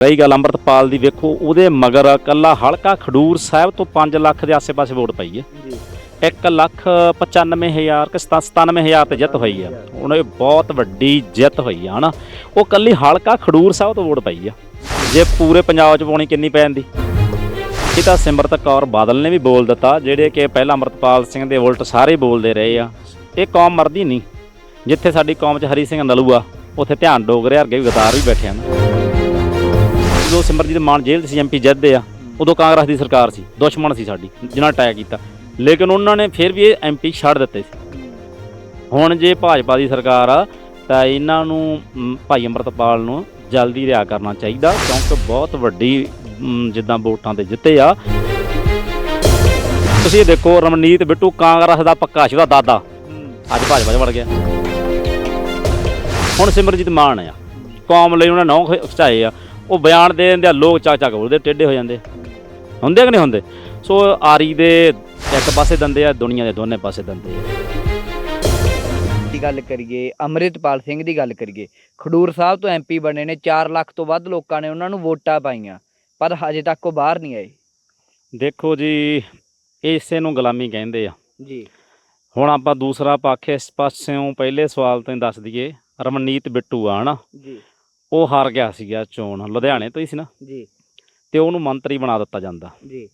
ਰਹੀ ਗੱਲ ਅੰਮ੍ਰਿਤਪਾਲ ਦੀ ਵੇਖੋ ਉਹਦੇ ਮਗਰ ਕੱਲਾ ਹਲਕਾ ਖਡੂਰ ਸਾਹਿਬ ਤੋਂ 5 ਲੱਖ ਦੇ ਆਸੇ-ਪਾਸੇ ਵੋਟ ਪਈ ਹੈ। ਜੀ। 1 ਲੱਖ 95000 ਕਿ 97000 ਤੇ ਜਿੱਤ ਹੋਈ ਆ ਹੁਣ ਇਹ ਬਹੁਤ ਵੱਡੀ ਜਿੱਤ ਹੋਈ ਆ ਹਨਾ? ਉਹ ਕੱਲੀ ਹਲਕਾ ਖਡੂਰ ਸਾਹਿਬ ਤੋਂ ਵੋਟ ਪਈ ਆ। ਜੇ ਪੂਰੇ ਪੰਜਾਬ 'ਚ ਪਾਉਣੀ ਕਿੰਨੀ ਪੈ ਜਾਂਦੀ ਇਹ ਤਾਂ ਸਿਮਰਤ ਕੌਰ ਬਾਦਲ ਨੇ ਵੀ ਬੋਲ ਦਿੱਤਾ ਜਿਹੜੇ ਕਿ ਪਹਿਲਾਂ ਅੰਮ੍ਰਿਤਪਾਲ ਸਿੰਘ ਦੇ ਉਲਟ ਸਾਰੇ ਬੋਲਦੇ ਰਹੇ ਆ। ਇਹ ਕੌਮ ਮਰਦੀ ਨਹੀਂ। ਜਿੱਥੇ ਸਾਡੀ ਕੌਮ 'ਚ ਹਰੀ ਸਿੰਘ ਨਲੂ ਆ ਉੱਥੇ ਧਿਆਨ ਡੋਗਰੇ ਵਰਗੇ ਵੀ ਗਦਾਰ ਵੀ ਬੈਠੇ ਹਨ। ਜਦੋਂ ਸਿਮਰਜੀਤ ਮਾਨ ਜੇਲ੍ਹ 'ਚ ਸੀ ਐਮਪੀ ਜਿੱਤਦੇ ਆ ਉਦੋਂ ਕਾਂਗਰਸ ਦੀ ਸਰਕਾਰ ਸੀ ਦੁਸ਼ਮਣ ਸੀ ਸਾਡੀ ਜਿਹਨਾਂ ਅਟੈਕ ਕੀਤਾ। ਲੇਕਿਨ ਉਹਨਾਂ ਨੇ ਫਿਰ ਵੀ ਇਹ ਐਮਪੀ ਛੱਡ ਦਿੱਤੇ ਸੀ। ਹੁਣ ਜੇ ਭਾਜਪਾ ਦੀ ਸਰਕਾਰ ਆ ਤਾਂ ਇਹਨਾਂ ਨੂੰ ਮ, ਭਾਈ ਅੰਮ੍ਰਿਤਪਾਲ ਨੂੰ ਜਲਦੀ ਰਿਹਾ ਕਰਨਾ ਚਾਹੀਦਾ ਕਿਉਂਕਿ ਬਹੁਤ ਵੱਡੀ ਮ, ਜਿੱਦਾਂ ਵੋਟਾਂ ਤੇ ਜਿੱਤੇ ਆ। ਤੁਸੀਂ ਇਹ ਦੇਖੋ ਰਮਨੀਤ ਬਿੱਟੂ ਕਾਂਗਰਸ ਦਾ ਪੱਕਾ ਸੀ ਉਹਦਾ ਦਾਦਾ ਅੱਜ ਭਾਜਪਾ 'ਚ ਵੜ ਗਿਆ। ਹੁਣ ਸਿਮਰਜੀਤ ਮਾਨ ਆ ਕੌਮ ਲਈ ਉਹਨਾਂ ਨੌ ਖਚਾਏ ਆ। ਉਹ ਬਿਆਨ ਦੇ ਦਿੰਦੇ ਆ ਲੋਕ ਚੱਕ ਚੱਕ ਬੋਲਦੇ ਟੇਢੇ ਹੋ ਜਾਂਦੇ। ਹੁੰਦੇ ਕਿ ਨਹੀਂ ਹੁੰਦੇ? ਸੋ ਆਰੀ ਦੇ ਇੱਕ ਪਾਸੇ ਦੰਦੇ ਆ ਦੁਨੀਆ ਦੇ ਦੋਨੇ ਪਾਸੇ ਦੰਦੇ ਆ। ਦੀ ਗੱਲ ਕਰੀਏ ਅੰਮ੍ਰਿਤਪਾਲ ਸਿੰਘ ਦੀ ਗੱਲ ਕਰੀਏ ਖਡੂਰ ਸਾਹਿਬ ਤੋਂ ਐਮਪੀ ਬਣੇ ਨੇ 4 ਲੱਖ ਤੋਂ ਵੱਧ ਲੋਕਾਂ ਨੇ ਉਹਨਾਂ ਨੂੰ ਵੋਟਾਂ ਪਾਈਆਂ ਪਰ ਹਜੇ ਤੱਕ ਉਹ ਬਾਹਰ ਨਹੀਂ ਆਏ। ਦੇਖੋ ਜੀ ਇਸੇ ਨੂੰ ਗੁਲਾਮੀ ਕਹਿੰਦੇ ਆ। ਜੀ। ਹੁਣ ਆਪਾਂ ਦੂਸਰਾ ਪੱਖ ਇਸ ਪਾਸਿਓਂ ਪਹਿਲੇ ਸਵਾਲ ਤੋਂ ਦੱਸ ਦਈਏ ਰਮਨੀਤ ਬਿੱਟੂ ਆ ਹਨਾ? ਜੀ। ਉਹ ਹਾਰ ਗਿਆ ਸੀਗਾ ਚੋਣ ਲੁਧਿਆਣੇ ਤੋਂ ਹੀ ਸੀ ਨਾ। ਜੀ। ਤੇ ਉਹਨੂੰ ਮੰਤਰੀ ਬਣਾ ਦਿੱਤਾ ਜਾਂਦਾ। ਜੀ।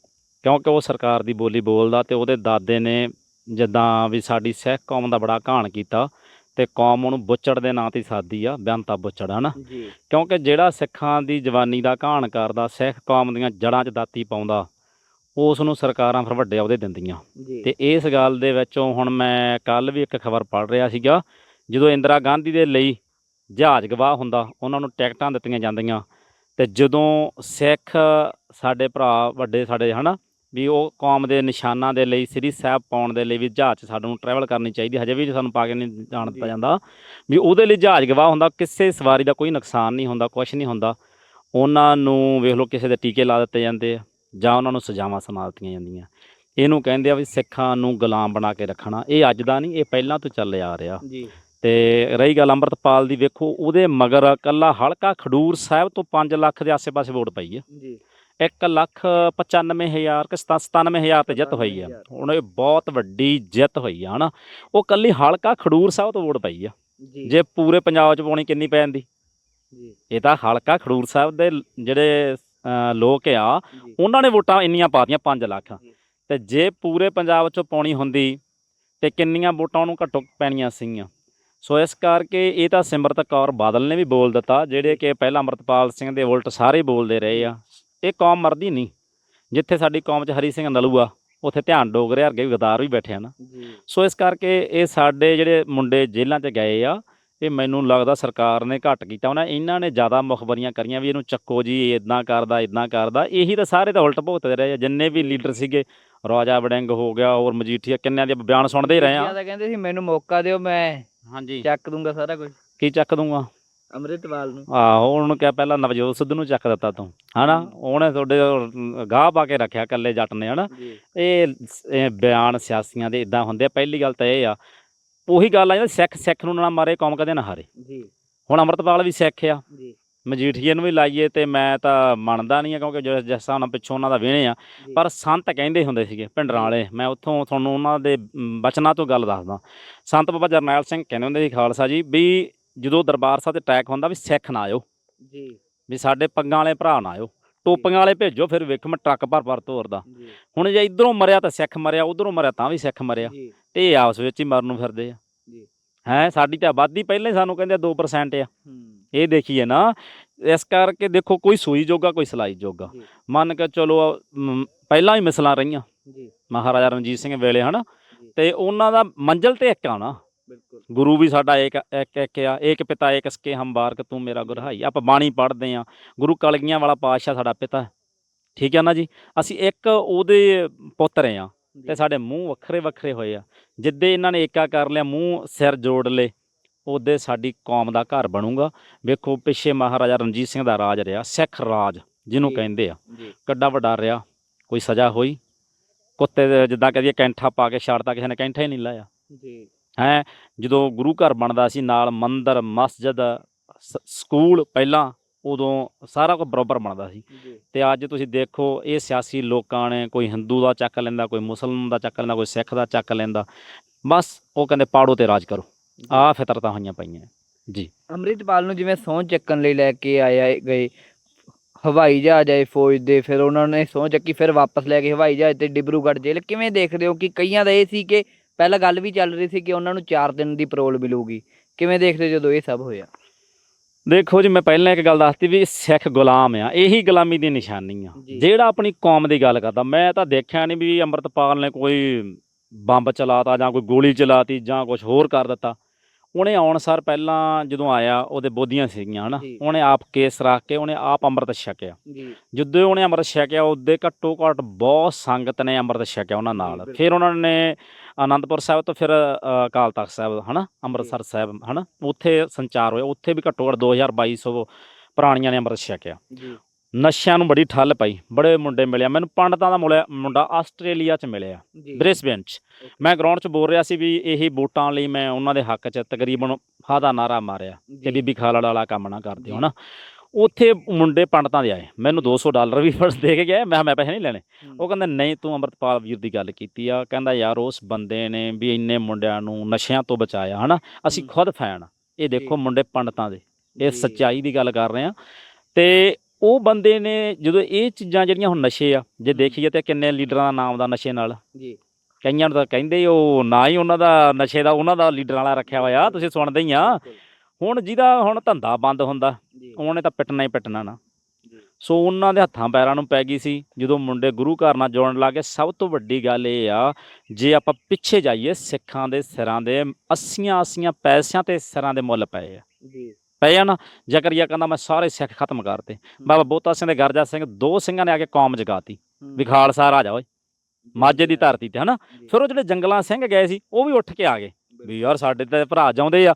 ਕਿਉਂਕਿ ਉਹ ਸਰਕਾਰ ਦੀ ਬੋਲੀ ਬੋਲਦਾ ਤੇ ਉਹਦੇ ਦਾਦੇ ਨੇ ਜਿੱਦਾਂ ਵੀ ਸਾਡੀ ਸਿੱਖ ਕੌਮ ਦਾ ਬੜਾ ਘਾਣ ਕੀਤਾ ਤੇ ਕੌਮ ਉਹਨੂੰ ਬੁੱਚੜ ਦੇ ਨਾਂ ਤੇ ਸਾਦੀ ਆ ਬੇਅੰਤਾ ਬੁੱਚੜ ਹਨਾ? ਜੀ। ਕਿਉਂਕਿ ਜਿਹੜਾ ਸਿੱਖਾਂ ਦੀ ਜਵਾਨੀ ਦਾ ਘਾਣ ਕਰਦਾ ਸਿੱਖ ਕੌਮ ਦੀਆਂ ਜੜ੍ਹਾਂ 'ਚ ਦਾਤੀ ਪਾਉਂਦਾ ਉਸ ਨੂੰ ਸਰਕਾਰਾਂ ਫਿਰ ਵੱਡੇ ਅਹੁਦੇ ਦਿੰਦੀਆਂ। ਤੇ ਇਸ ਗੱਲ ਦੇ ਵਿੱਚੋਂ ਹੁਣ ਮੈਂ ਕੱਲ ਵੀ ਇੱਕ ਖਬਰ ਪੜ੍ਹ ਰਿਹਾ ਸੀਗਾ ਜਦੋਂ ਇੰਦਰਾ ਗਾਂਧੀ ਦੇ ਲਈ ਜਹਾਜ਼ ਗਵਾਹ ਹੁੰਦਾ ਉਹਨਾਂ ਨੂੰ ਟਿਕਟਾਂ ਦਿੱਤੀਆਂ ਜਾਂਦੀਆਂ। ਤੇ ਜਦੋਂ ਸਿੱਖ ਸਾਡੇ ਭਰਾ ਵੱਡੇ ਸਾਡੇ ਹਨਾ ਵੀ ਉਹ ਕੌਮ ਦੇ ਨਿਸ਼ਾਨਾਂ ਦੇ ਲਈ ਸ੍ਰੀ ਸਾਹਿਬ ਪਾਉਣ ਦੇ ਲਈ ਵੀ ਜਹਾਜ਼ 'ਚ ਸਾਨੂੰ ਟਰੈਵਲ ਕਰਨੀ ਚਾਹੀਦੀ ਹਜੇ ਵੀ ਸਾਨੂੰ ਪਾ ਕੇ ਨਹੀਂ ਜਾਣ ਦਿੱਤਾ। ਜਾਂਦਾ ਵੀ ਉਹਦੇ ਲਈ ਜਹਾਜ਼ ਗਵਾਹ ਹੁੰਦਾ ਕਿਸੇ ਸਵਾਰੀ ਦਾ ਕੋਈ ਨੁਕਸਾਨ ਨਹੀਂ ਹੁੰਦਾ ਕੁਝ ਨਹੀਂ ਹੁੰਦਾ। ਉਹਨਾਂ ਨੂੰ ਵੇਖ ਲਓ ਕਿਸੇ ਦੇ ਟੀਕੇ ਲਾ ਦਿੱਤੇ ਜਾਂਦੇ ਆ ਜਾਂ ਉਹਨਾਂ ਨੂੰ ਸਜ਼ਾਵਾਂ ਸੁਣਾ ਦਿੱਤੀਆਂ ਜਾਂਦੀਆਂ। ਇਹਨੂੰ ਕਹਿੰਦੇ ਆ ਵੀ ਸਿੱਖਾਂ ਨੂੰ ਗੁਲਾਮ ਬਣਾ ਕੇ ਰੱਖਣਾ ਇਹ ਅੱਜ ਦਾ ਨਹੀਂ ਇਹ ਪਹਿਲਾਂ ਤੋਂ ਚੱਲ ਆ ਰਿਹਾ। ਜੀ। ਤੇ ਰਹੀ ਗੱਲ ਅੰਮ੍ਰਿਤਪਾਲ ਦੀ ਵੇਖੋ ਉਹਦੇ ਮਗਰ ਕੱਲਾ ਹਲਕਾ ਖਡੂਰ ਸਾਹਿਬ ਤੋਂ 5 ਲੱਖ ਦੇ ਆਸੇ-ਪਾਸੇ ਵੋਟ ਪਈ ਹੈ ਜੀ। 1 ਲੱਖ 95000 ਕਿ 97000 ਤੇ ਜਿੱਤ ਹੋਈ ਆ। ਹੁਣ ਇਹ ਬਹੁਤ ਵੱਡੀ ਜਿੱਤ ਹੋਈ ਆ ਹਨਾ। ਉਹ ਕੱਲੀ ਹਲਕਾ ਖਡੂਰ ਸਾਹਿਬ ਤੋਂ ਵੋਟ ਪਈ ਆ। ਜੀ। ਪੂਰੇ ਪੰਜਾਬ 'ਚ ਪਾਉਣੀ ਕਿੰਨੀ ਪੈ ਜਾਂਦੀ ਜੀ। ਇਹ ਤਾਂ ਹਲਕਾ ਖਡੂਰ ਸਾਹਿਬ ਦੇ ਜਿਹੜੇ ਲੋਕ ਆ ਉਹਨਾਂ ਨੇ ਵੋਟਾਂ ਇੰਨੀਆਂ ਪਾਤੀਆਂ 5 ਲੱਖ। ਤੇ ਜੇ ਪੂਰੇ ਪੰਜਾਬ 'ਚੋਂ ਪਾਉਣੀ ਹੁੰਦੀ ਤੇ ਕਿੰਨੀਆਂ ਵੋਟਾਂ ਉਹਨੂੰ ਘੱਟੋ ਪੈਣੀਆਂ ਸੀਗੀਆਂ? ਸੋ ਇਸ ਕਰਕੇ ਇਹ ਤਾਂ ਸਿਮਰਤ ਕੌਰ ਬਾਦਲ ਨੇ ਵੀ ਬੋਲ ਦਿੱਤਾ ਜਿਹੜੇ ਕਿ ਪਹਿਲਾਂ ਅੰਮ੍ਰਿਤਪਾਲ ਸਿੰਘ ਦੇ ਉਲਟ ਸਾਰੇ ਬੋਲਦੇ ਰਹੇ ਆ। ਇਹ ਕੌਮ ਮਰਦੀ ਨਹੀਂ। ਜਿੱਥੇ ਸਾਡੀ ਕੌਮ 'ਚ ਹਰੀ ਸਿੰਘ ਨਲੂ ਆ ਉੱਥੇ ਧਿਆਨ ਡੋਗਰੇ ਵਰਗੇ ਵੀ ਗਦਾਰ ਵੀ ਬੈਠੇ ਹਨ ਜੀ। ਸੋ ਇਸ ਕਰਕੇ ਇਹ ਸਾਡੇ ਜਿਹੜੇ ਮੁੰਡੇ ਜੇਲ੍ਹਾਂ 'ਚ ਗਏ ਆ ਇਹ ਮੈਨੂੰ ਲੱਗਦਾ ਸਰਕਾਰ ਨੇ ਘੱਟ ਕੀਤਾ ਉਹਨਾਂ ਇਹਨਾਂ ਨੇ ਜ਼ਿਆਦਾ ਮੁਖਬਰੀਆਂ ਕਰੀਆਂ ਵੀ ਇਹਨੂੰ ਚੱਕੋ ਜੀ ਇਦਾਂ ਕਰਦਾ ਇਦਾਂ ਕਰਦਾ। ਇਹੀ ਤਾਂ ਸਾਰੇ ਤਾਂ ਉਲਟ ਭੁਗਤਦੇ ਰਹੇ ਆ। ਜਿੰਨੇ ਵੀ ਲੀਡਰ ਸੀਗੇ ਰਾਜਾ ਵੜਿੰਗ ਹੋ ਗਿਆ ਔਰ ਮਜੀਠੀਆ ਕਿੰਨਿਆਂ ਦੇ ਬਿਆਨ ਸੁਣਦੇ ਹੀ ਰਹੇ ਆ। ਕਹਿੰਦੇ ਸੀ ਮੈਨੂੰ ਮੌਕਾ ਦਿਓ ਮੈਂ ਹਾਂਜੀ। ਚੱਕ ਦੂੰਗਾ ਸਾਰਾ ਕੁਝ ਕੀ ਚੱਕ ਦੂੰਗਾ? ਅੰਮ੍ਰਿਤਪਾਲ ਨੂੰ। ਆਹੋ ਉਹਨੂੰ ਕਿਹਾ ਪਹਿਲਾਂ ਨਵਜੋਤ ਸਿੱਧੂ ਨੂੰ ਚੱਕ ਦਿੱਤਾ ਤੂੰ ਹਨਾ? ਉਹਨੇ ਤੁਹਾਡੇ ਗਾਹ ਪਾ ਕੇ ਰੱਖਿਆ ਕੱਲੇ ਜੱਟ ਨੇ ਹਨਾ? ਇਹ ਬਿਆਨ ਸਿਆਸੀਆਂ ਦੇ ਇਦਾਂ ਹੁੰਦੇ ਆ ਪਹਿਲੀ ਗੱਲ ਤਾਂ ਇਹ ਆ ਉਹੀ ਗੱਲ ਆ ਜਿਹੜਾ ਸਿੱਖ ਸਿੱਖ ਨੂੰ ਨਾ ਮਾਰੇ ਕੌਮ ਕਦੇ ਨਾ ਹਾਰੇ। ਜੀ। ਹੁਣ ਅੰਮ੍ਰਿਤਪਾਲ ਵੀ ਸਿੱਖ ਆ। ਜੀ। ਮਜੀਠੀਏ ਨੂੰ ਵੀ ਲਾਈਏ ਤੇ ਮੈਂ ਤਾਂ ਮੰਨਦਾ ਨਹੀਂ ਆ ਕਿਉਂਕਿ ਜਿਸ ਜਿਸ ਹਿਸਾਬ ਨਾਲ ਪਿੱਛੋਂ ਉਹਨਾਂ ਦਾ ਵਿਹਣੇ ਆ। ਪਰ ਸੰਤ ਕਹਿੰਦੇ ਹੁੰਦੇ ਸੀਗੇ ਭਿੰਡਰਾਂ ਵਾਲੇ ਮੈਂ ਉੱਥੋਂ ਤੁਹਾਨੂੰ ਉਹਨਾਂ ਦੇ ਬਚਨਾਂ ਤੋਂ ਗੱਲ ਦੱਸਦਾ। ਸੰਤ ਬਾਬਾ ਜਰਨੈਲ ਸਿੰਘ ਕਹਿੰਦੇ ਹੁੰਦੇ ਸੀ ਖਾਲਸਾ ਜੀ ਵੀ ਜਦੋਂ ਦਰਬਾਰ ਸਾਹਿਬ ਤੇ ਅਟੈਕ ਹੁੰਦਾ ਵੀ ਸਿੱਖ ਨਾ ਆਇਓ। ਜੀ। ਵੀ ਸਾਡੇ ਪੱਗਾਂ ਵਾਲੇ ਭਰਾ ਨਾ ਆਇਓ। ਟੋਪੀਆਂ ਵਾਲੇ ਭੇਜੋ ਫਿਰ ਵੇਖ ਮੈਂ ਟਰੱਕ ਭਰ ਭਰ ਤੋਰਦਾ। ਹੁਣ ਜੇ ਇਧਰੋਂ ਮਰਿਆ ਤਾਂ ਸਿੱਖ ਮਰਿਆ ਉਧਰੋਂ ਮਰਿਆ ਤਾਂ ਵੀ ਸਿੱਖ ਮਰਿਆ। ਤੇ ਇਹ ਆਪਸ ਵਿੱਚ ਹੀ ਮਰਨ ਨੂੰ ਫਿਰਦੇ ਆ। ਜੀ। ਹੈ ਸਾਡੀ ਤਾਂ ਆਬਾਦੀ ਪਹਿਲਾਂ ਹੀ ਸਾਨੂੰ ਕਹਿੰਦੇ 2% ਆ। ਇਹ ਦੇਖੀਏ ਨਾ ਇਸ ਕਰਕੇ ਦੇਖੋ ਕੋਈ ਸੂਈ ਜੋਗਾ ਕੋਈ ਸਲਾਈ ਜੋਗਾ। ਮੰਨ ਕੇ ਚਲੋ ਪਹਿਲਾਂ ਹੀ ਮਿਸਲਾਂ ਰਹੀਆਂ। ਜੀ। ਮਹਾਰਾਜਾ ਰਣਜੀਤ ਸਿੰਘ ਵੇਲੇ ਹਨਾ। ਤੇ ਉਹਨਾਂ ਦਾ ਮੰਜ਼ਲ ਤੇ ਇੱਕ ਆ ਨਾ। ਬਿਲਕੁਲ। ਗੁਰੂ ਵੀ ਸਾਡਾ ਇੱਕ ਇੱਕ ਇੱਕ ਆ। ਏਕ ਪਿਤਾ ਏਕ ਸਕੇ ਹੰਬਾਰਕ ਤੂੰ ਮੇਰਾ ਗੁਰਹਾਈ। ਆਪਾਂ ਬਾਣੀ ਪੜ੍ਹਦੇ ਆ। ਗੁਰੂ ਕਲਗੀਆਂ ਵਾਲਾ ਪਾਤਸ਼ਾਹ ਸਾਡਾ ਪਿਤਾ। ਠੀਕ ਹੈ ਨਾ ਜੀ? ਅਸੀਂ ਇੱਕ ਉਹਦੇ ਪੁੱਤਰ ਆ। ਤੇ ਸਾਡੇ ਮੂੰਹ ਵੱਖਰੇ ਵੱਖਰੇ ਹੋਏ ਆ। ਜਿੱਦੇ ਇਹਨਾਂ ਨੇ ਏਕਾ ਕਰ ਲਿਆ ਮੂੰਹ ਸਿਰ ਜੋੜ ਲਏ। ਉਹਦੇ ਸਾਡੀ ਕੌਮ ਦਾ ਘਰ ਬਣੂਗਾ। ਵੇਖੋ ਪਿੱਛੇ ਮਹਾਰਾਜਾ ਰਣਜੀਤ ਸਿੰਘ ਦਾ ਰਾਜ ਰਿਹਾ ਸਿੱਖ ਰਾਜ ਜਿਹਨੂੰ। ਕਹਿੰਦੇ ਆ। ਕੱਡਾ ਵੱਡਾ ਰਿਹਾ ਕੋਈ ਸਜ਼ਾ ਹੋਈ? ਕੁੱਤੇ ਦੇ ਜਿੱਦਾਂ ਕਹਦੀਏ ਕੈਂਠਾ ਪਾ ਕੇ ਛੱਡਤਾ ਕਿਸੇ ਨੇ ਕੈਂਠਾ ਹੀ ਨਹੀਂ ਲਾਇਆ। ਜੀ। ਹੈ ਜਦੋਂ ਗੁਰੂ ਘਰ ਬਣਦਾ ਸੀ ਨਾਲ ਮੰਦਰ ਮਸਜਿਦ ਸਕੂਲ ਪਹਿਲਾਂ ਉਦੋਂ ਸਾਰਾ ਕੁਝ ਬਰਾਬਰ ਬਣਦਾ ਸੀ। ਤੇ ਅੱਜ ਤੁਸੀਂ ਦੇਖੋ ਇਹ ਸਿਆਸੀ ਲੋਕਾਂ ਨੇ ਕੋਈ ਹਿੰਦੂ ਦਾ ਚੱਕ ਲੈਂਦਾ ਕੋਈ ਮੁਸਲਮਾਨ ਦਾ ਚੱਕ ਲੈਂਦਾ ਕੋਈ ਸਿੱਖ ਦਾ ਚੱਕ ਲੈਂਦਾ। ਬਸ ਉਹ ਕਹਿੰਦੇ ਪਾੜੋ ਤੇ ਰਾਜ ਕਰੋ। ਆਹ ਫਿਤਰਤਾਂ ਹੋਈਆਂ ਪਈਆਂ। ਜੀ। ਅੰਮ੍ਰਿਤਪਾਲ ਨੂੰ ਜਿਵੇਂ ਸਹੁੰ ਚੱਕਣ ਲਈ ਲੈ ਕੇ ਆਇਆ ਗਏ ਹਵਾਈ ਜਹਾਜ਼ ਆਏ ਫੌਜ ਦੇ ਫਿਰ ਉਹਨਾਂ ਨੇ ਸਹੁੰ ਚੱਕੀ ਫਿਰ ਵਾਪਸ ਲੈ ਕੇ ਹਵਾਈ ਜਹਾਜ਼ ਤੇ ਡਿਬਰੂਗੜ੍ਹ ਜੇਲ੍ਹ। ਕਿਵੇਂ ਦੇਖਦੇ ਹੋ ਕਿ ਕਈਆਂ ਦਾ ਇਹ ਸੀ ਕਿ ਪਹਿਲਾਂ ਗੱਲ ਵੀ ਚੱਲ ਰਹੀ ਸੀ ਕਿ ਉਹਨਾਂ ਨੂੰ 4 ਦਿਨ ਦੀ ਪਰੋਲ ਮਿਲੂਗੀ? ਕਿਵੇਂ ਦੇਖਦੇ ਜਦੋਂ ਇਹ ਸਭ ਹੋਇਆ? ਦੇਖੋ ਜੀ ਮੈਂ ਪਹਿਲਾਂ ਇੱਕ ਗੱਲ ਦੱਸਤੀ ਵੀ ਸਿੱਖ ਗੁਲਾਮ ਆ ਇਹੀ ਗੁਲਾਮੀ ਦੀ ਨਿਸ਼ਾਨੀ ਆ। ਜਿਹੜਾ ਆਪਣੀ ਕੌਮ ਦੀ ਗੱਲ ਕਰਦਾ ਮੈਂ ਤਾਂ ਦੇਖਿਆ ਨਹੀਂ ਵੀ ਅੰਮ੍ਰਿਤਪਾਲ ਨੇ ਕੋਈ ਬੰਬ ਚਲਾਤਾ ਜਾਂ ਕੋਈ ਗੋਲੀ ਚਲਾਤੀ ਜਾਂ ਕੁਝ ਹੋਰ ਕਰ ਦਿੱਤਾ। ਉਹਨੇ ਆਉਣ ਸਾਰ ਪਹਿਲਾਂ ਜਦੋਂ ਆਇਆ ਉਹਦੇ ਬੋਧੀਆਂ ਸੀਗੀਆਂ ਹਨਾ। ਉਹਨੇ ਆਪ ਕੇਸ ਰੱਖ ਕੇ ਉਹਨੇ ਆਪ ਅੰਮ੍ਰਿਤ ਛਕਿਆ। ਜੀ। ਜਦੋਂ ਉਹਨੇ ਅੰਮ੍ਰਿਤ ਛਕਿਆ ਉਹਦੇ ਘੱਟੋ ਘੱਟ ਬਹੁਤ ਸੰਗਤ ਨੇ ਅੰਮ੍ਰਿਤ ਛਕਿਆ ਉਹਨਾਂ ਨਾਲ। ਫਿਰ ਉਹਨਾਂ ਨੇ ਆਨੰਦਪੁਰ ਸਾਹਿਬ ਤੋਂ ਫਿਰ ਅਕਾਲ ਤਖਤ ਸਾਹਿਬ ਹਨਾ? ਅੰਮ੍ਰਿਤਸਰ ਸਾਹਿਬ ਹਨਾ? ਉੱਥੇ ਸੰਚਾਰ ਹੋਇਆ। ਉੱਥੇ ਵੀ ਘੱਟੋ ਘੱਟ 2200 ਪ੍ਰਾਣੀਆਂ ਨੇ ਅੰਮ੍ਰਿਤ ਛਕਿਆ। ਨਸ਼ਿਆਂ ਨੂੰ ਬੜੀ ਠੱਲ ਪਈ ਬੜੇ ਮੁੰਡੇ ਮਿਲਿਆ ਮੈਨੂੰ ਪੰਡਤਾਂ ਦਾ ਮੁਲਿਆ ਮੁੰਡਾ ਆਸਟ੍ਰੇਲੀਆ 'ਚ ਮਿਲਿਆ ਜੀ। ਬ੍ਰਿਸਬੇਨ 'ਚ। ਮੈਂ ਗਰਾਊਂਡ 'ਚ ਬੋਲ ਰਿਹਾ ਸੀ ਵੀ ਇਹੀ ਵੋਟਾਂ ਲਈ ਮੈਂ ਉਹਨਾਂ ਦੇ ਹੱਕ 'ਚ ਤਕਰੀਬਨ ਹਾ ਦਾ ਨਾਰਾ ਮਾਰਿਆ ਤੇ ਬੀਬੀ ਖਾਲੜ ਵਾਲਾ ਕੰਮ ਨਾ ਕਰਦੇ ਹੋ। ਨਾ ਉੱਥੇ ਮੁੰਡੇ ਪੰਡਤਾਂ ਦੇ ਆਏ। ਮੈਨੂੰ 200 ਡਾਲਰ ਵੀ ਫਰਜ਼ ਦੇ ਕੇ ਗਏ। ਮੈਂ ਕਿਹਾ ਮੈਂ ਪੈਸੇ ਨਹੀਂ ਲੈਣੇ। ਉਹ ਕਹਿੰਦੇ ਨਹੀਂ ਤੂੰ ਅੰਮ੍ਰਿਤਪਾਲ ਵੀਰ ਦੀ ਗੱਲ ਕੀਤੀ ਆ। ਕਹਿੰਦਾ ਯਾਰ ਉਸ ਬੰਦੇ ਨੇ ਵੀ ਇੰਨੇ ਮੁੰਡਿਆਂ ਨੂੰ ਨਸ਼ਿਆਂ ਤੋਂ ਬਚਾਇਆ ਹਨਾ? ਅਸੀਂ ਹੂੰ। ਖੁਦ ਫੈਨ ਆ। ਇਹ ਦੇਖੋ। ਮੁੰਡੇ ਪੰਡਤਾਂ ਦੇ। ਇਹ। ਸੱਚਾਈ ਦੀ ਗੱਲ ਕਰ ਰਹੇ ਆ। ਤੇ ਉਹ ਬੰਦੇ ਨੇ ਜਦੋਂ ਇਹ ਚੀਜ਼ਾਂ ਜਿਹੜੀਆਂ ਹੁਣ ਨਸ਼ੇ ਆ ਜੇ ਦੇਖੀਏ ਤੇ ਕਿੰਨੇ ਲੀਡਰਾਂ ਦਾ ਨਾਮ ਦਾ ਨਸ਼ੇ ਨਾਲ। ਜੀ। ਕਈਆਂ ਨੂੰ ਤਾਂ ਕਹਿੰਦੇ ਉਹ ਨਾ ਹੀ ਉਹਨਾਂ ਦਾ ਨਸ਼ੇ ਦਾ ਉਹਨਾਂ ਦਾ ਲੀਡਰਾਂ ਵਾਲਾ ਰੱਖਿਆ ਹੋਇਆ ਤੁਸੀਂ ਸੁਣਦੇ ਹੀ ਆ। ਹੁਣ ਜਿਹਦਾ ਹੁਣ ਧੰਦਾ ਬੰਦ ਹੁੰਦਾ ਉਹਨੇ ਤਾਂ ਪਿੱਟਣਾ ਹੀ ਪਿੱਟਣਾ ਨਾ। ਸੋ ਉਹਨਾਂ ਦੇ ਹੱਥਾਂ ਪੈਰਾਂ ਨੂੰ ਪੈ ਗਈ ਸੀ ਜਦੋਂ ਮੁੰਡੇ ਗੁਰੂ ਘਰ ਨਾਲ ਜੁੜਨ ਲੱਗੇ ਸਭ ਤੋਂ ਵੱਡੀ ਗੱਲ ਇਹ ਆ ਜੇ ਆਪਾਂ ਪਿੱਛੇ ਜਾਈਏ ਸਿੱਖਾਂ ਦੇ ਸਿਰਾਂ ਦੇ 80 80 ਪੈਸਿਆਂ ਤੇ ਸਿਰਾਂ ਦੇ ਮੁੱਲ ਪਏ ਆ। ਜੀ। ਆ ਨਾ ਜ਼ਕਰੀਆ ਕਹਿੰਦਾ ਮੈਂ ਸਾਰੇ ਸਿੱਖ ਖਤਮ ਕਰਤੇ। ਬਾਬਾ ਬੋਤਾ ਸਿੰਘ ਦੇ ਗਰਜਾ ਸਿੰਘ ਦੋ ਸਿੰਘਾਂ ਨੇ ਆ ਕੇ ਕੌਮ ਜਗਾਤੀ। ਹੂੰ। ਵੀ ਖਾਲਸਾ ਰਾਜਾ ਓਏ ਮਾਝੇ ਦੀ ਧਰਤੀ ਤੇ ਹਨਾ? ਫਿਰ ਉਹ ਜਿਹੜੇ ਜੰਗਲਾਂ ਸਿੰਘ ਗਏ ਸੀ ਉਹ ਵੀ ਉੱਠ ਕੇ ਆ ਗਏ। ਵੀ। ਯਾਰ ਸਾਡੇ ਤੇ ਭਰਾ ਜਾਉਂਦੇ ਆ।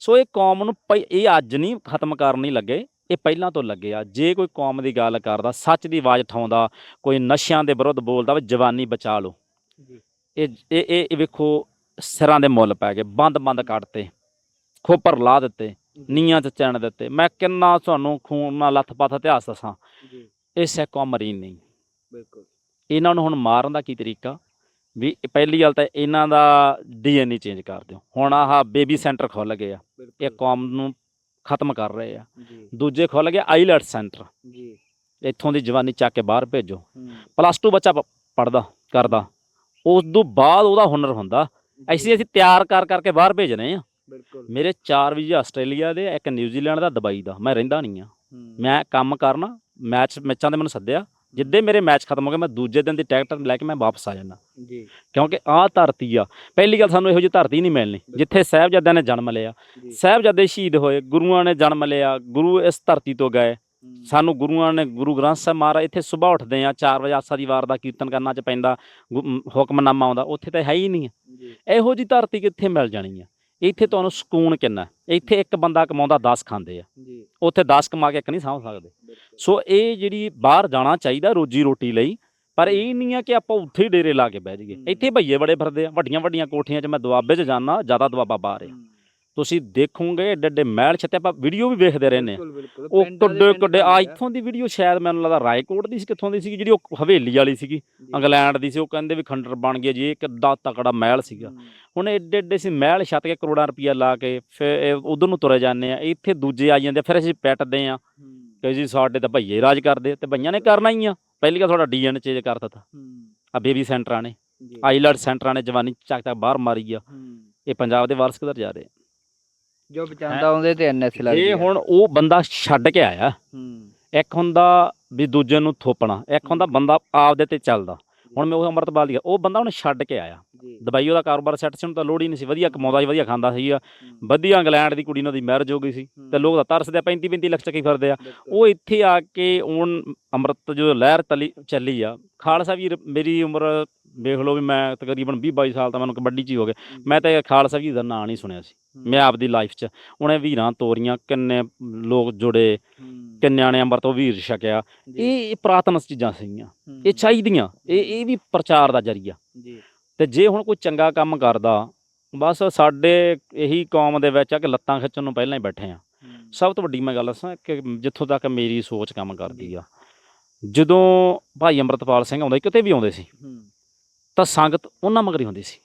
ਸੋ ਇਹ ਕੌਮ ਨੂੰ ਇਹ ਅੱਜ ਨਹੀਂ ਖਤਮ ਕਰਨ ਨਹੀਂ ਲੱਗੇ ਇਹ ਪਹਿਲਾਂ ਤੋਂ ਲੱਗੇ ਆ। ਜੇ ਕੋਈ ਕੌਮ ਦੀ ਗੱਲ ਕਰਦਾ ਸੱਚ ਦੀ ਆਵਾਜ਼ ਉਠਾਉਂਦਾ ਕੋਈ ਨਸ਼ਿਆਂ ਦੇ ਵਿਰੁੱਧ ਬੋਲਦਾ ਵੀ ਜਵਾਨੀ ਬਚਾ ਲਓ। ਇਹ ਇਹ ਇਹ ਵੇਖੋ ਸਿਰਾਂ ਦੇ ਮੁੱਲ ਪੈ ਗਏ ਬੰਦ ਬੰਦ ਕੱਢਤੇ ਖੋਪਰ ਲਾ ਦਿੱਤੇ। ਨੀਆਂ ਚ ਚੈਨ ਦਿੱਤੇ। ਮੈਂ ਕਿੰਨਾ ਤੁਹਾਨੂੰ ਖੂਨ ਨਾਲ ਲੱਥ-ਪੱਥ ਇਤਿਹਾਸ ਦੱਸਾਂ। ਜੀ। ਇਹ ਸਿੱਖ ਕੌਮ ਮਰੀ ਨਹੀਂ। ਬਿਲਕੁਲ। ਇਹਨਾਂ ਨੂੰ ਹੁਣ ਮਾਰਨ ਦਾ ਕੀ ਤਰੀਕਾ? ਵੀ ਪਹਿਲੀ ਗੱਲ ਤਾਂ ਇਹਨਾਂ ਦਾ ਡੀਐਨਏ ਚੇਂਜ ਕਰ ਦਿਓ। ਹੁਣ ਆਹ ਬੇਬੀ ਸੈਂਟਰ ਖੁੱਲ ਗਏ ਆ। ਇਹ ਕੌਮ ਨੂੰ ਖਤਮ ਕਰ ਰਹੇ ਆ। ਦੂਜੇ ਖੁੱਲ ਗਏ ਆਈਲੈਟ ਸੈਂਟਰ। ਜੀ। ਇੱਥੋਂ ਦੀ ਜਵਾਨੀ ਚੱਕ ਕੇ ਬਾਹਰ ਭੇਜੋ। ਪਲੱਸ 2 ਬੱਚਾ ਪੜਦਾ ਕਰਦਾ। ਉਸ ਤੋਂ ਬਾਅਦ ਉਹਦਾ ਹੁਨਰ ਹੁੰਦਾ। ਜੀ, ਅਸੀਂ ਅਸੀਂ ਤਿਆਰ ਕਰ ਕਰਕੇ ਬਾਹਰ ਭੇਜਨੇ ਆ। ਬਿਲਕੁਲ। ਮੇਰੇ ਚਾਰ ਵੀਜ਼ੇ ਆਸਟ੍ਰੇਲੀਆ ਦੇ ਇੱਕ ਨਿਊਜ਼ੀਲੈਂਡ ਦਾ ਦੁਬਈ ਦਾ ਮੈਂ ਰਹਿੰਦਾ ਨਹੀਂ ਆ। ਮੈਂ ਕੰਮ ਕਰਨਾ ਮੈਚ ਮੈਚਾਂ ਦੇ ਮੈਨੂੰ ਸੱਦਿਆ। ਜਿੱਦੇ ਮੇਰੇ ਮੈਚ ਖਤਮ ਹੋ ਗਏ ਮੈਂ ਦੂਜੇ ਦਿਨ ਦੀ ਟਿਕਟ ਲੈ ਕੇ ਮੈਂ ਵਾਪਸ ਆ ਜਾਣਾ ਜੀ। ਕਿਉਂਕਿ ਆਹ ਧਰਤੀ ਆ ਪਹਿਲੀ ਗੱਲ ਸਾਨੂੰ ਇਹੋ ਜਿਹੀ ਧਰਤੀ ਨਹੀਂ ਮਿਲਣੀ ਜਿੱਥੇ ਸਾਹਿਬਜ਼ਾਦਿਆਂ ਨੇ ਜਨਮ ਲਿਆ। ਸਾਹਿਬਜ਼ਾਦੇ ਸ਼ਹੀਦ ਹੋਏ ਗੁਰੂਆਂ ਨੇ ਜਨਮ ਲਿਆ ਗੁਰੂ ਇਸ ਧਰਤੀ ਤੋਂ ਗਏ। ਸਾਨੂੰ ਗੁਰੂਆਂ ਨੇ ਗੁਰੂ ਗ੍ਰੰਥ ਸਾਹਿਬ ਮਹਾਰਾਜ ਇੱਥੇ ਸਵੇਰ ਉੱਠਦੇ ਆ 4 ਵਜੇ ਆਸਾ ਦੀ ਵਾਰ ਦਾ ਕੀਰਤਨ ਕਰਨਾ ਚ ਪੈਂਦਾ ਹੁਕਮਨਾਮਾ ਆਉਂਦਾ ਉੱਥੇ ਤਾਂ ਹੈ ਹੀ ਨਹੀਂ ਇਹੋ ਜੀ ਧਰਤੀ ਕਿੱਥੇ ਮਿਲ ਜਾਣੀ ਆ? ਇੱਥੇ ਤੁਹਾਨੂੰ ਸਕੂਨ ਕਿੰਨਾ। ਇੱਥੇ ਇੱਕ ਬੰਦਾ ਕਮਾਉਂਦਾ 10 ਖਾਂਦੇ ਆ। ਜੀ। ਉੱਥੇ 10 ਕਮਾ ਕੇ ਇੱਕ ਨਹੀਂ ਸਾਂਭ ਸਕਦੇ। ਸੋ ਇਹ ਜਿਹੜੀ ਬਾਹਰ ਜਾਣਾ ਚਾਹੀਦਾ ਰੋਜੀ ਰੋਟੀ ਲਈ ਪਰ ਇਹ ਨਹੀਂ ਆ ਕਿ ਆਪਾਂ ਉੱਥੇ ਹੀ ਡੇਰੇ ਲਾ ਕੇ ਬਹਿ ਜਾਈਏ। ਇੱਥੇ ਭਈਏ ਬੜੇ ਫਿਰਦੇ ਆ ਵੱਡੀਆਂ ਵੱਡੀਆਂ ਕੋਠੀਆਂ 'ਚ ਮੈਂ ਦੁਆਬੇ 'ਚ ਜਾਣਾ ਜ਼ਿਆਦਾ ਦੁਆਬਾ ਬਾਹਰ ਆ। ਤੁਸੀਂ ਦੇਖੋਗੇ ਏਡੇ ਏਡੇ ਮਹਿਲ ਛੱਤੇ ਆਪਾਂ ਵੀਡੀਓ ਵੀ ਵੇਖਦੇ ਰਹਿੰਦੇ ਉਹ ਪਿੰਡ ਕੱਡੇ ਆ। ਇੱਥੋਂ ਦੀ ਵੀਡੀਓ ਸ਼ਾਇਦ ਮੈਨੂੰ ਲੱਗਦਾ ਰਾਏਕੋਟ ਦੀ ਸੀ ਕਿੱਥੋਂ ਦੀ ਸੀ ਜਿਹੜੀ ਉਹ ਹਵੇਲੀ ਵਾਲੀ ਸੀਗੀ ਇੰਗਲੈਂਡ ਦੀ ਸੀ। ਉਹ ਕਹਿੰਦੇ ਵੀ ਖੰਡਰ ਬਣ ਗਿਆ ਜੀ ਕਿੱਦਾਂ ਤਕੜਾ ਮਹਿਲ ਸੀਗਾ। ਹੁਣ ਏਡੇ ਏਡੇ ਸੀ ਮਹਿਲ ਛੱਤ ਕੇ ਕਰੋੜਾਂ ਰੁਪਈਆ ਲਾ ਕੇ ਫਿਰ ਉਧਰ ਨੂੰ ਤੁਰੇ ਜਾਂਦੇ ਆ ਇੱਥੇ ਦੂਜੇ ਆ ਜਾਂਦੇ ਆ, ਫਿਰ ਅਸੀਂ ਪੈਟਦੇ ਆ ਕਿ ਜੀ ਸਾਡੇ ਤਾਂ ਭਈਏ ਰਾਜ ਕਰਦੇ ਤੇ ਭਈਆਂ ਨੇ ਕਰਨਾ ਹੀ ਆ। ਪਹਿਲੀ ਗੱਲ ਤੁਹਾਡਾ ਡੀਐਨ ਚੇਂਜ ਕਰ ਦਿੱਤਾ ਆ ਬੇਬੀ ਸੈਂਟਰਾਂ ਨੇ। ਆਈਲੈਟ ਸੈਂਟਰਾਂ ਨੇ ਜਵਾਨੀ ਚੱਕ ਚੱਕ ਬਾਹਰ ਮਾਰੀ ਆ। ਇਹ ਪੰਜਾਬ ਦੇ ਵਾਰਸ ਕਿੱਧਰ ਜਾ ਰਹੇ ਜੋ ਬਚਾਉਂਦਾ ਉਹਦੇ ਤੇ ਐਨਐਸ ਲੱਗਦੀ ਇਹ ਹੈ। ਹੁਣ ਉਹ ਬੰਦਾ ਛੱਡ ਕੇ ਆਇਆ। ਹੂੰ, ਇੱਕ ਹੁੰਦਾ ਵੀ ਦੂਜੇ ਨੂੰ ਥੋਪਣਾ ਇੱਕ ਹੁੰਦਾ ਬੰਦਾ ਆਪਦੇ ਤੇ ਚੱਲਦਾ। ਹੁਣ ਮੈਂ ਉਹ ਅੰਮ੍ਰਿਤਪਾਲ ਦੀ ਗੱਲ- ਉਹ ਬੰਦਾ ਉਹਨੇ ਛੱਡ ਕੇ ਆਇਆ। ਜੀ। ਦੁਬਈ ਉਹਦਾ ਕਾਰੋਬਾਰ ਸੈੱਟ ਸੀ ਉਹਨੂੰ ਤਾਂ ਲੋੜ ਹੀ ਨਹੀਂ ਸੀ। ਵਧੀਆ ਕਮਾਉਂਦਾ ਸੀ ਵਧੀਆ ਖਾਂਦਾ ਸੀ। ਹੂੰ, ਵਧੀਆ ਇੰਗਲੈਂਡ ਦੀ ਕੁੜੀ ਨਾਲ ਦੀ ਮੈਰਿਜ ਹੋ ਗਈ ਸੀ। ਹੂੰ, ਤੇ ਲੋਕ ਤਾਂ ਤਰਸਦੇ 35 35 ਲੱਖ ਚੱਕੀ ਫਿਰਦੇ ਆ। ਬਿਲਕੁਲ, ਉਹ ਇੱਥੇ ਆ ਕੇ ਹੁਣ ਅੰਮ੍ਰਿਤ ਜੋ ਲਹਿਰ ਤਲੀ ਚੱਲੀ ਆ। ਖਾਲਸਾ ਵੀਰ ਮੇਰੀ ਉਮਰ ਵੇਖ ਲਓ ਵੀ ਮੈਂ ਤਕਰੀਬਨ 20 22 ਸਾਲ ਤਾਂ ਮੈਨੂੰ ਕਬੱਡੀ 'ਚ ਹੀ ਹੋ ਗਏ ਮੈਂ ਤਾਂ ਇਹ ਖਾਲਸਾ ਵੀਰ ਦਾ ਨਾਂ ਨਹੀਂ ਸੁਣਿਆ ਸੀ। ਮੈਂ ਆਪਦੀ ਲਾਈਫ 'ਚ ਉਹਨੇ ਵੀਰਾਂ ਤੋਰੀਆਂ ਕਿੰਨੇ ਲੋਕ ਜੁੜੇ ਕਿੰਨਿਆਂ ਨੇ ਅੰਮ੍ਰਿਤ ਤੋਂ ਵੀਰ ਛਕਿਆ। ਜੀ, ਇਹ ਪੁਰਾਤਨ ਚੀਜ਼ਾਂ ਸੀਗੀਆਂ। ਇਹ ਚਾਹੀਦੀਆਂ। ਇਹ ਇਹ ਵੀ ਪ੍ਰਚਾਰ ਦਾ ਜਰੀਆ। ਜੀ। ਤੇ ਜੇ ਹੁਣ ਕੋਈ ਚੰਗਾ ਕੰਮ ਕਰਦਾ ਬਸ ਸਾਡੇ ਇਹੀ ਕੌਮ ਦੇ ਵਿੱਚ ਆ ਕਿ ਲੱਤਾਂ ਖਿੱਚਣ ਨੂੰ ਪਹਿਲਾਂ ਹੀ ਬੈਠੇ ਆ। ਸਭ ਤੋਂ ਵੱਡੀ ਮੈਂ ਗੱਲ ਦੱਸਾਂ ਕਿ ਜਿੱਥੋਂ ਤੱਕ ਮੇਰੀ ਸੋਚ ਕੰਮ ਕਰਦੀ ਆ। ਜਦੋਂ ਭਾਈ ਅੰਮ੍ਰਿਤਪਾਲ ਸਿੰਘ ਆਉਂਦੇ ਕਿਤੇ ਵੀ ਆਉਂਦੇ ਸੀ। ਤਾਂ ਸੰਗਤ ਉਹਨਾਂ ਮਗਰ ਹੀ ਹੁੰਦੀ ਸੀ।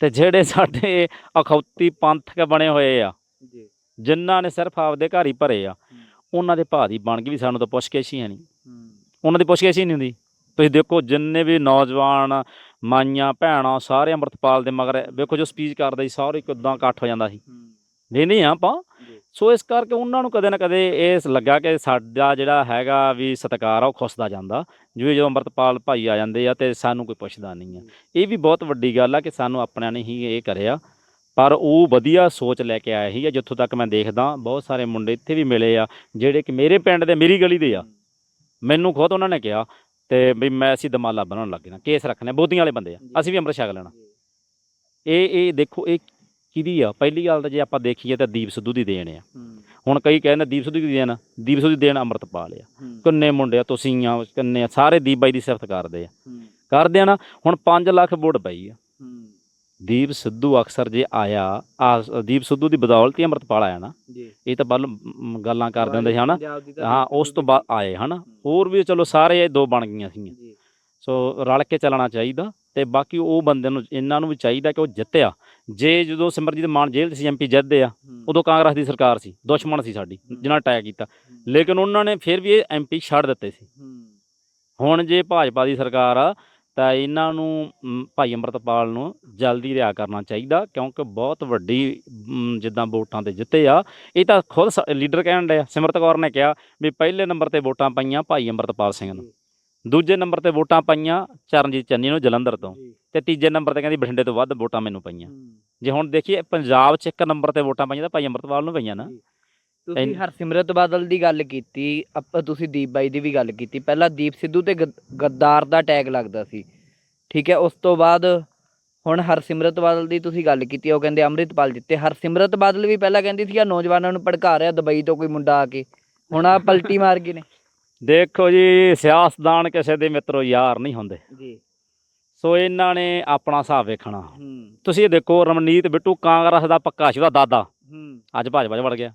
ਤੇ ਜਿਹੜੇ ਸਾਡੇ ਅਖੌਤੀ ਪੰਥਕ ਬਣੇ ਹੋਏ ਆ ਜੀ। ਜਿਨ੍ਹਾਂ ਨੇ ਸਿਰਫ ਆਪਦੇ ਘਰ ਹੀ ਭਰੇ ਆ ਉਹਨਾਂ ਦੇ ਭਾਅ ਦੀ ਬਣ ਕੇ ਵੀ ਸਾਨੂੰ ਤਾਂ ਪੁੱਛਗਿੱਛ ਹੀ ਹੈ। ਨਹੀਂ ਉਹਨਾਂ ਦੀ ਪੁੱਛਗਿੱਛ ਹੀ ਨਹੀਂ ਹੁੰਦੀ। ਤੁਸੀਂ ਦੇਖੋ ਜਿੰਨੇ ਵੀ ਨੌਜਵਾਨ ਮਾਈਆਂ ਭੈਣਾਂ ਸਾਰੇ ਅੰਮ੍ਰਿਤਪਾਲ ਦੇ ਮਗਰ ਵੇਖੋ ਜੋ ਸਪੀਚ ਕਰਦੇ ਸੀ ਸਾਰੇ ਕਿਦਾਂ ਇਕੱਠ ਹੋ ਜਾਂਦਾ ਸੀ। ਨਹੀਂ ਨਹੀਂ ਆਪਾਂ। ਸੋ ਇਸ ਕਰਕੇ ਉਹਨਾਂ ਨੂੰ ਕਦੇ ਨਾ ਕਦੇ ਇਹ ਲੱਗਾ ਕਿ ਸਾਡਾ ਜਿਹੜਾ ਹੈਗਾ ਵੀ ਸਤਿਕਾਰ ਆ ਉਹ ਖੁੱਸਦਾ ਜਾਂਦਾ। ਜਿਵੇਂ ਜਦੋਂ ਅੰਮ੍ਰਿਤਪਾਲ ਭਾਈ ਆ ਜਾਂਦੇ ਆ ਤੇ ਸਾਨੂੰ ਕੋਈ ਪੁੱਛਦਾ ਨਹੀਂ ਆ। ਇਹ ਵੀ ਬਹੁਤ ਵੱਡੀ ਗੱਲ ਆ ਕਿ ਸਾਨੂੰ ਆਪਣਿਆਂ ਨੇ ਹੀ ਇਹ ਕਰਿਆ। ਪਰ ਉਹ ਵਧੀਆ ਸੋਚ ਲੈ ਕੇ ਆਏ ਸੀ ਜਿੱਥੋਂ ਤੱਕ ਮੈਂ ਦੇਖਦਾ ਬਹੁਤ ਸਾਰੇ ਮੁੰਡੇ ਇੱਥੇ ਵੀ ਮਿਲੇ ਆ ਜਿਹੜੇ ਕਿ ਮੇਰੇ ਪਿੰਡ ਦੇ ਮੇਰੀ ਗਲੀ ਦੇ ਆ। ਮੈਨੂੰ ਖੁਦ ਉਹਨਾਂ ਨੇ ਕਿਹਾ ਤੇ ਵੀ ਮੈਂ ਅਸੀਂ ਦਮਾਲਾ ਬਣਾਉਣ ਲੱਗੇ ਨਾ ਕੇਸ ਰੱਖਣੇ ਆ, ਬੋਧੀਆਂ ਵਾਲੇ ਬੰਦੇ ਆ। ਅਸੀਂ ਵੀ ਅੰਮ੍ਰਿਤ ਛਕ ਲੈਣਾ। ਇਹ ਇਹ ਦੇਖੋ ਇਹ ਕਿਹਦੀ ਆ? ਪਹਿਲੀ ਗੱਲ ਤਾਂ ਜੇ ਆਪਾਂ ਦੇਖੀਏ ਤਾਂ ਦੀਪ ਸਿੱਧੂ ਦੀ ਦੇਣ ਆ। ਹੁਣ ਕਈ ਕਹਿੰਦੇ ਦੀਪ ਸਿੱਧੂ ਦੀ ਦੇਣ। ਦੀਪ ਸਿੱਧੂ ਦੀ ਦੇਣ ਅੰਮ੍ਰਿਤਪਾਲ ਆ। ਕਿੰਨੇ ਮੁੰਡੇ ਆ ਤੁਸੀਂ ਆ ਕਿੰਨੇ ਆ ਸਾਰੇ ਦੀਪ ਬਾਈ ਦੀ ਸਿਫਤ ਕਰਦੇ ਆ। ਕਰਦੇ ਆ ਨਾ ਹੁਣ 5 ਲੱਖ ਵੋਟ ਪਈ ਆ। ਦੀਪ ਸਿੱਧੂ ਅਕਸਰ ਜੇ ਆਇਆ ਆ ਦੀਪ ਸਿੱਧੂ ਦੀ ਬਦੌਲਤ ਹੀ ਅੰਮ੍ਰਿਤਪਾਲ ਆਇਆ ਨਾ। ਇਹ ਤਾਂ ਬੱਲ ਗੱਲਾਂ ਕਰਦੇ ਹੁੰਦੇ ਸੀ ਹਨਾ? ਹਾਂ ਉਸ ਤੋਂ ਬਾਅਦ ਆਏ ਹਨਾ? ਹੋਰ ਵੀ ਚਲੋ ਸਾਰੇ ਇਹ ਦੋ ਬਣ ਗਈਆਂ ਸੀਗੀਆਂ। ਜੀ। ਸੋ ਰਲ ਕੇ ਚੱਲਣਾ ਚਾਹੀਦਾ। ਤੇ ਬਾਕੀ ਉਹ ਬੰਦੇ ਨੂੰ ਇਹਨਾਂ ਨੂੰ ਵੀ ਚਾਹੀਦਾ ਕਿ ਉਹ ਜਿੱਤਿਆ। ਜੇ ਜਦੋਂ ਸਿਮਰਜੀਤ ਮਾਨ ਜੇਲ੍ਹ 'ਚ ਸੀ ਐਮਪੀ ਜਿੱਤਦੇ ਆ ਉਦੋਂ ਕਾਂਗਰਸ ਦੀ ਸਰਕਾਰ ਸੀ ਦੁਸ਼ਮਣ ਸੀ ਸਾਡੀ ਜਿਨ੍ਹਾਂ ਅਟੈਕ ਕੀਤਾ। ਲੇਕਿਨ ਉਹਨਾਂ ਨੇ ਫਿਰ ਵੀ ਇਹ ਐਮਪੀ ਛੱਡ ਦਿੱਤੇ ਸੀ। ਹੁਣ ਜੇ ਭਾਜਪਾ ਦੀ ਸਰਕਾਰ ਆ ਤਾਂ ਇਹਨਾਂ ਨੂੰ ਭਾਈ ਅੰਮ੍ਰਿਤਪਾਲ ਨੂੰ ਜਲਦੀ ਰਿਹਾ ਕਰਨਾ ਚਾਹੀਦਾ ਕਿਉਂਕਿ ਬਹੁਤ ਵੱਡੀ ਜਿੱਦਾਂ ਵੋਟਾਂ ਤੇ ਜਿੱਤੇ ਆ ਇਹ ਤਾਂ ਖੁਦ ਲੀਡਰ ਕਹਿਣ ਡਿਆ ਸਿਮਰਤ ਕੌਰ ਨੇ ਕਿਹਾ ਵੀ ਪਹਿਲੇ ਨੰਬਰ ਤੇ ਵੋਟਾਂ ਪਾਈਆਂ ਭਾਈ ਅੰਮ੍ਰਿਤਪਾਲ ਸਿੰਘ ਨੂੰ। ਦੂਜੇ ਨੰਬਰ ਤੇ ਵੋਟਾਂ ਪਾਈਆਂ ਚਰਨਜੀਤ ਚੰਨੀ ਨੂੰ ਜਲੰਧਰ ਤੋਂ ਤੇ ਤੀਜੇ ਨੰਬਰ ਤੇ ਕਹਿੰਦੀ ਬਠਿੰਡੇ ਤੋਂ ਵੱਧ ਵੋਟਾਂ ਮੈਨੂੰ ਪਈਆਂ। ਜੇ ਹੁਣ ਦੇਖੀਏ ਪੰਜਾਬ 'ਚ ਇੱਕ ਨੰਬਰ ਤੇ ਵੋਟਾਂ ਪਈਆਂ ਤਾਂ ਭਾਈ ਅੰਮ੍ਰਿਤਪਾਲ ਨੂੰ ਪਈਆਂ ਨਾ। ਤੁਸੀਂ ਹਰਸਿਮਰਤ ਬਾਦਲ ਦੀ ਗੱਲ ਕੀਤੀ ਆਪਾਂ ਤੁਸੀਂ ਦੀਪ ਬਾਈ ਦੀ ਵੀ ਗੱਲ ਕੀਤੀ। ਪਹਿਲਾਂ ਦੀਪ ਸਿੱਧੂ ਤੇ ਗੱਦ- ਗੱਦਾਰ ਦਾ ਟੈਗ ਲੱਗਦਾ ਸੀ। ਠੀਕ ਹੈ ਉਸ ਤੋਂ ਬਾਅਦ ਹੁਣ ਹਰਸਿਮਰਤ ਬਾਦਲ ਦੀ ਤੁਸੀਂ ਗੱਲ ਕੀਤੀ ਉਹ ਕਹਿੰਦੇ ਅੰਮ੍ਰਿਤਪਾਲ ਜਿੱਤੇ। ਹਰਸਿਮਰਤ ਬਾਦਲ ਵੀ ਪਹਿਲਾਂ ਕਹਿੰਦੀ ਸੀ ਆ ਨੌਜਵਾਨਾਂ ਨੂੰ ਭੜਕਾ ਰਿਹਾ ਦੁਬਈ ਤੋਂ ਕੋਈ ਮੁੰਡਾ ਆ ਕੇ। ਹੁਣ ਆ ਪਲਟੀ ਮਾਰ ਗਏ ਨੇ। ਦੇਖੋ ਜੀ ਸਿਆਸਤਦਾਨ ਕਿਸੇ ਦੇ ਮਿੱਤਰੋ ਯਾਰ ਨਹੀਂ ਹੁੰਦੇ। ਜੀ। ਸੋ ਇਹਨਾਂ ਨੇ ਆਪਣਾ ਹਿਸਾਬ ਵੇਖਣਾ। ਤੁਸੀਂ ਇਹ ਦੇਖੋ ਰਮਨੀਤ ਬਿੱਟੂ ਕਾਂਗਰਸ ਦਾ ਪੱਕਾ ਸੀ ਉਹਦਾ ਦਾਦਾ ਅੱਜ ਭਾਜਪਾ 'ਚ ਵੜ ਗਿਆ।